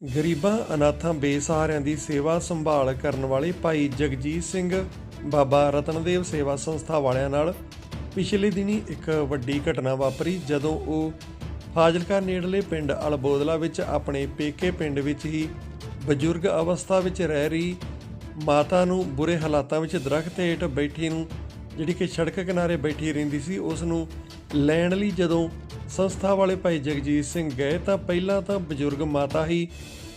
ਗਰੀਬਾਂ, ਅਨਾਥਾਂ, ਬੇਸਹਾਰਿਆਂ ਦੀ ਸੇਵਾ ਸੰਭਾਲ ਕਰਨ ਵਾਲੇ ਭਾਈ ਜਗਜੀਤ ਸਿੰਘ ਬਾਬਾ ਰਤਨਦੇਵ ਸੇਵਾ ਸੰਸਥਾ ਵਾਲਿਆਂ ਨਾਲ ਪਿਛਲੇ ਦਿਨੀ ਇੱਕ ਵੱਡੀ ਘਟਨਾ ਵਾਪਰੀ ਜਦੋਂ ਉਹ ਫਾਜ਼ਿਲਕਾ ਨੇੜਲੇ ਪਿੰਡ ਅਲਬੋਦਲਾ ਵਿੱਚ ਆਪਣੇ ਪੇਕੇ ਪਿੰਡ ਵਿੱਚ ਹੀ ਬਜ਼ੁਰਗ ਅਵਸਥਾ ਵਿੱਚ ਰਹਿ ਰਹੀ ਮਾਤਾ ਨੂੰ ਬੁਰੇ ਹਾਲਾਤਾਂ ਵਿੱਚ ਦਰਖਤ ਹੇਠ ਬੈਠੀ ਨੂੰ, ਜਿਹੜੀ ਕਿ ਸੜਕ ਕਿਨਾਰੇ ਬੈਠੀ ਰਹਿੰਦੀ ਸੀ, ਉਸ ਨੂੰ ਲੈਣ ਲਈ ਜਦੋਂ ਸੰਸਥਾ ਵਾਲੇ ਭਾਈ ਜਗਜੀਤ ਸਿੰਘ ਗਏ ਤਾਂ ਪਹਿਲਾਂ ਤਾਂ ਬਜ਼ੁਰਗ ਮਾਤਾ ਹੀ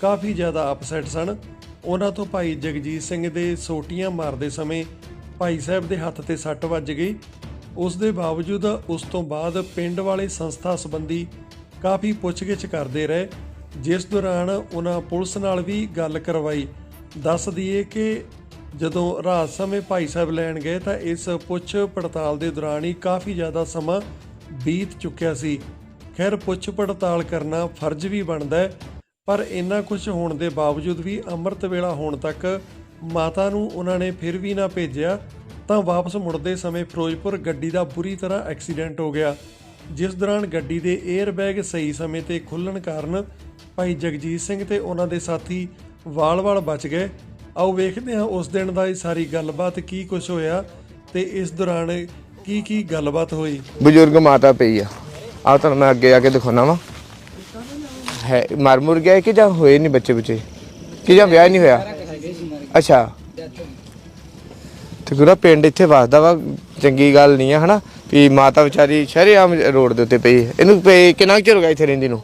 ਕਾਫੀ ਜ਼ਿਆਦਾ ਅਪਸੈਟ ਸਨ। ਉਹਨਾਂ ਤੋਂ ਭਾਈ ਜਗਜੀਤ ਸਿੰਘ ਦੇ ਸੋਟੀਆਂ ਮਾਰਦੇ ਸਮੇਂ ਭਾਈ ਸਾਹਿਬ ਦੇ ਹੱਥ ਤੇ ਸੱਟ ਵੱਜ ਗਈ। ਉਸ ਦੇ ਬਾਵਜੂਦ ਉਸ ਤੋਂ ਬਾਅਦ ਪਿੰਡ ਵਾਲੇ ਸੰਸਥਾ ਸੰਬੰਧੀ ਕਾਫੀ ਪੁੱਛਗਿੱਛ ਕਰਦੇ ਰਹੇ। ਜਿਸ ਦੌਰਾਨ ਉਹਨਾਂ ਪੁਲਿਸ ਨਾਲ ਵੀ ਗੱਲ ਕਰਵਾਈ। ਦੱਸ ਦਈਏ ਕਿ ਜਦੋਂ ਰਾਤ ਸਮੇਂ ਭਾਈ ਸਾਹਿਬ ਲੈਣ ਗਏ ਤਾਂ ਇਸ ਪੁੱਛ ਪੜਤਾਲ ਦੇ ਦੌਰਾਨ ਹੀ ਕਾਫੀ ਜ਼ਿਆਦਾ ਸਮਾਂ ਬੀਤ ਚੁੱਕਿਆ ਸੀ। ਖੈਰ, ਪੁੱਛ ਪੜਤਾਲ ਕਰਨਾ ਫਰਜ਼ ਵੀ ਬਣਦਾ ਹੈ, ਪਰ ਇੰਨਾ ਕੁਝ ਹੋਣ ਦੇ ਬਾਵਜੂਦ ਵੀ ਅੰਮ੍ਰਿਤ ਵੇਲਾ ਹੋਣ ਤੱਕ ਮਾਤਾ ਨੂੰ ਉਹਨਾਂ ਨੇ ਫਿਰ ਵੀ ਨਾ ਭੇਜਿਆ, ਤਾਂ ਵਾਪਸ ਮੁੜਦੇ ਸਮੇਂ ਫਿਰੋਜ਼ਪੁਰ ਗੱਡੀ ਦਾ ਬੁਰੀ ਤਰ੍ਹਾਂ ਐਕਸੀਡੈਂਟ ਹੋ ਗਿਆ। ਜਿਸ ਦੌਰਾਨ ਗੱਡੀ ਦੇ 에ਅਰ ਬੈਗ ਸਹੀ ਸਮੇਂ ਤੇ ਖੁੱਲਣ ਕਾਰਨ ਭਾਈ ਜਗਜੀਤ ਸਿੰਘ ਤੇ ਉਹਨਾਂ ਦੇ ਸਾਥੀ ਵਾਲ-ਵਾਲ ਬਚ ਗਏ। ਆਓ ਵੇਖਦੇ ਹਾਂ ਉਸ ਦਿਨ ਦਾ ਇਹ ਸਾਰੀ ਗੱਲਬਾਤ ਕੀ ਕੁਝ ਹੋਇਆ ਤੇ ਇਸ ਦੌਰਾਨ ਕੀ ਕੀ ਗੱਲਬਾਤ ਹੋਈ। ਬਜ਼ੁਰਗ ਮਾਤਾ ਪਈ ਆ। ਆ ਤੁਹਾਨੂੰ ਮੈਂ ਅੱਗੇ ਆ ਕੇ ਦਿਖਾਉਣਾ ਵਾ। ਹੈ ਮਰ ਮੁਰ ਗਿਆ ਕਿ ਜਾਂ ਹੋਏ ਨਹੀਂ ਬੱਚੇ ਬੱਚੇ? ਕਿ ਜਾਂ ਵਿਆਹ ਨਹੀਂ ਹੋਇਆ? ਅੱਛਾ। ਤੇ ਗੁਰਾ ਪਿੰਡ ਇੱਥੇ ਵਸਦਾ ਵਾ ਚੰਗੀ ਗੱਲ ਨਹੀਂ ਆ ਹਨਾ? ਵੀ ਮਾਤਾ ਵਿਚਾਰੀ ਸ਼ਰੇਆਮ ਰੋਡ ਦੇ ਉੱਤੇ ਪਈ। ਇਹਨੂੰ ਪਈ ਕਿੰਨਾ ਚਿਰ ਹੋ ਗਿਆ ਇੱਥੇ ਰਹਿੰਦੀ ਨੂੰ?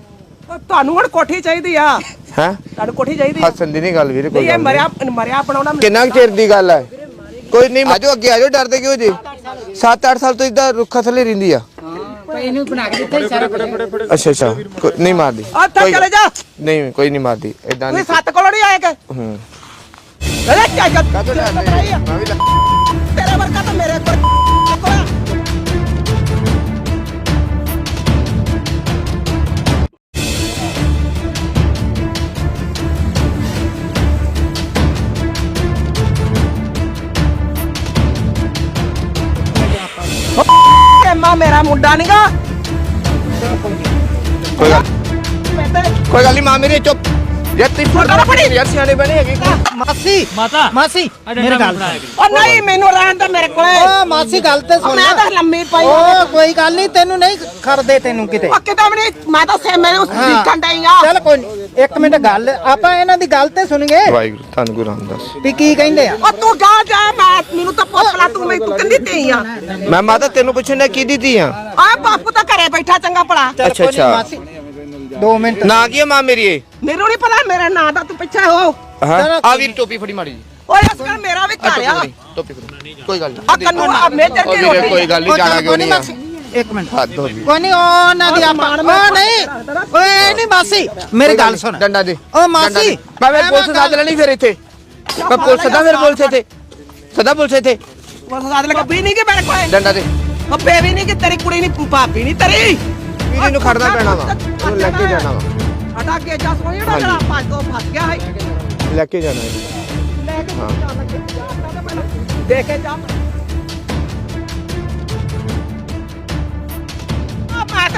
ਤੁਹਾਨੂੰ ਹੁਣ ਕੋਠੀ ਚਾਹੀਦੀ ਆ। ਹੈ? ਤੁਹਾਨੂੰ ਕੋਠੀ ਚਾਹੀਦੀ ਆ? ਹੱਸਣ ਦੀ ਨਹੀਂ ਗੱਲ ਵੀਰੇ ਕੋਈ ਨਹੀਂ ਇਹ ਗੱਲ ਨਹੀਂ। ਮਰਿਆ ਮਰਿਆ ਬਣਾਉਣਾ ਕਿੰਨਾ ਕੁ ਚਿਰ ਦੀ ਗੱਲ ਹੈ? ਕੋਈ ਨਹੀਂ ਆਜੋ ਅੱਗੇ ਆਜੋ ਡਰਦੇ ਕਿਉਂ ਜੀ? 7-8 ਸਾਲ ਤੋਂ ਇਦਾਂ ਰੁੱਖਾ ਥੱਲੇ ਰਹਿੰਦੀ ਆ। ਇਹਨੂੰ ਬਣਾ ਕੇ ਦਿੱਤਾ ਹੀ ਸਾਰਾ ਕੁਝ ਅੱਛਾ ਅੱਛਾ ਕੋਈ- ਨਹੀਂ ਮਾਰਦੀ। ਉੱਥੇ ਕੋਈ- ਚਲੇ ਜਾ। ਨਹੀਂ ਕੋਈ ਨਹੀਂ ਮਾਰਦੀ ਇਦਾਂ ਤੁਸੀਂ ਨਹੀਂ। ਸੱਤ ਕੋਲੋਂ ਨਹੀਂ ਆਏ ਕਿ? ਹੂੰ। ਅਰੇ ਕਿਆ ਕਰ ਕਾਹਤੋਂ ਡਰਦੇ? ਮੈਂ ਵੀ ਲੱਗ- ਤੇਰੇ ਵਰਗਾ ਤਾਂ ਮੇਰੇ ਕੋਲ ਕੋਲ ਮਾਂ ਮੇਰਾ ਮੁੰਡਾ ਨਹੀਂਗਾ ਕੋਈ ਗੱਲ ਕੋਈ ਗੱਲ ਨਹੀਂ ਮਾਂ ਮੇਰੀ ਚੁੱਪ। ਯਾਰ ਤੀ ਫੋਟੋ ਨਾ ਫੜੀ। ਯਾਰ ਸਿਆਣੇ ਬਣੇ ਹੈਗੇ। ਮਾਸੀ ਮਾਤਾ ਮਾਸੀ ਮੇਰੇ ਗੱਲ ਉਹ ਨਹੀਂ ਮੈਨੂੰ ਰਹਿਣ ਦੇ ਮੇਰੇ ਕੋਲੇ। ਓ ਮਾਸੀ ਗੱਲ ਤੇ ਸੁਣ। ਮੈਂ ਤਾਂ ਲੰਮੀ ਪਈ ਓ ਕੋਈ ਗੱਲ ਨਹੀਂ ਤੈਨੂੰ ਨਹੀਂ ਖਰਦੇ ਤੈਨੂੰ ਕਿਤੇ। ਉਹ ਕਿਤੇ ਵੀ ਨਹੀਂ ਮੈਂ ਤਾਂ ਸੇ ਮੈਨੂੰ ਹਾਂ। ਸਿੱਖਣ ਡਈ ਆ ਚੱਲ ਕੋਈ ਨੀ, ਇੱਕ ਮਿੰਟ ਗੱਲ ਆਪਾਂ ਇਹਨਾਂ ਦੀ ਗੱਲ ਤੇ ਸੁਣੀਏ। ਵਾਹਿਗੁਰੂ ਤੁਹਾਨੂੰ ਗੁਰੂ ਰਾਮਦਾਸ। ਵੀ ਕੀ ਕਹਿੰਦੇ ਆ? ਉਹ ਤੂੰ ਜਾ ਜਾ ਮੈਂ ਮੈਨੂੰ ਤਾਂ ਪੁੱਛ ਲਾ ਤੂੰ ਮੈਨੂੰ ਕਿੰਦੀ ਤੀ ਆ। ਮੈਂ ਮਾਤਾ ਤੈਨੂੰ ਪੁੱਛਣ ਨੇ ਕੀ ਦਿੱਤੀ ਆ? ਆ ਬਾਪੂ ਤਾਂ ਘਰੇ ਬੈਠਾ ਚੰਗਾ ਭਲਾ। ਚੱਲ ਅੱਛਾ, ਅੱਛਾ। ਮਾਸੀ 2 ਮਿੰਟ। ਨਾ ਕੀ ਆ ਮਾਂ ਮੇਰੀ ਇਹ? ਮੈਨੂੰ ਨਹੀਂ ਪਤਾ ਮੇਰੇ ਨਾਂ ਦਾ ਤੂੰ ਪਿੱਛੇ ਹੋ। ਆ ਵੀਰ ਟੋਪੀ ਫੜੀ ਮਾੜੀ ਜੀ। ਓਏ ਇਸ ਕਰ ਮੇਰਾ ਵੀ ਆ ਘਰ ਆ। ਟੋਪੀ ਫੜੀ, ਕੋਈ ਗੱਲ ਆ ਨਹੀਂ ਕੰਨੂ ਆ ਮੇਜਰ ਦੀ ਰੋਟੀ। ਕੋਈ ਗੱਲ ਨਹੀਂ ਜਾਣਾ ਕੋਈ ਕਿਉਂ ਨਹੀਂ ਆ? ਇੱਕ ਮਿੰਟ ਹੱਥ ਧੋ ਲਈ ਕੋਈ ਨਹੀਂ ਉਹਨਾਂ ਦੀ ਆਪਾਂ ਓ ਨਹੀਂ ਓਏ ਨਹੀਂ ਮਾਸੀ ਮੇਰੀ ਗੱਲ ਸੁਣ ਡੰਡਾ ਦੇ ਓ ਡੰਡਾ ਮਾਸੀ ਦੇ। ਮੈਂ ਫਿਰ ਪੁਲਿਸ ਸੱਦ ਲੈਣੀ ਫਿਰ ਇੱਥੇ ਮੈਂ ਪੁਲਿਸ ਸੱਦਾ ਫਿਰ ਪੁਲਿਸ ਇੱਥੇ ਸਦਾ ਪੁਲਿਸ ਇੱਥੇ ਬਸ ਸਾਦ ਲਗਾ ਵੀ ਨਹੀਂ ਕਿ ਮੇਰੇ ਕੋਲ ਡੰਡਾ ਦੇ ਉਹ ਬੇਬੀ ਨਹੀਂ ਕਿ ਤੇਰੀ ਕੁੜੀ ਨਹੀਂ ਭਾਬੀ ਨਹੀਂ ਤੇਰੀ ਵੀਰੇ ਨੂੰ ਖੜਨਾ ਪੈਣਾ ਵਾ ਉਹਨੂੰ ਲੈ ਕੇ ਜਾਣਾ ਵਾ ਹਟਾ ਕੇ ਜਾ ਸੋਈ ਨਾ ਜਰਾ ਪੰਜ ਤੋਂ ਫਸ ਗਿਆ ਹੈ ਲੈ ਕੇ ਜਾਣਾ ਇਹਨੂੰ। ਲੈ ਕੇ ਜਾ ਲੱਗੇ ਦੇ ਕੇ ਜਾ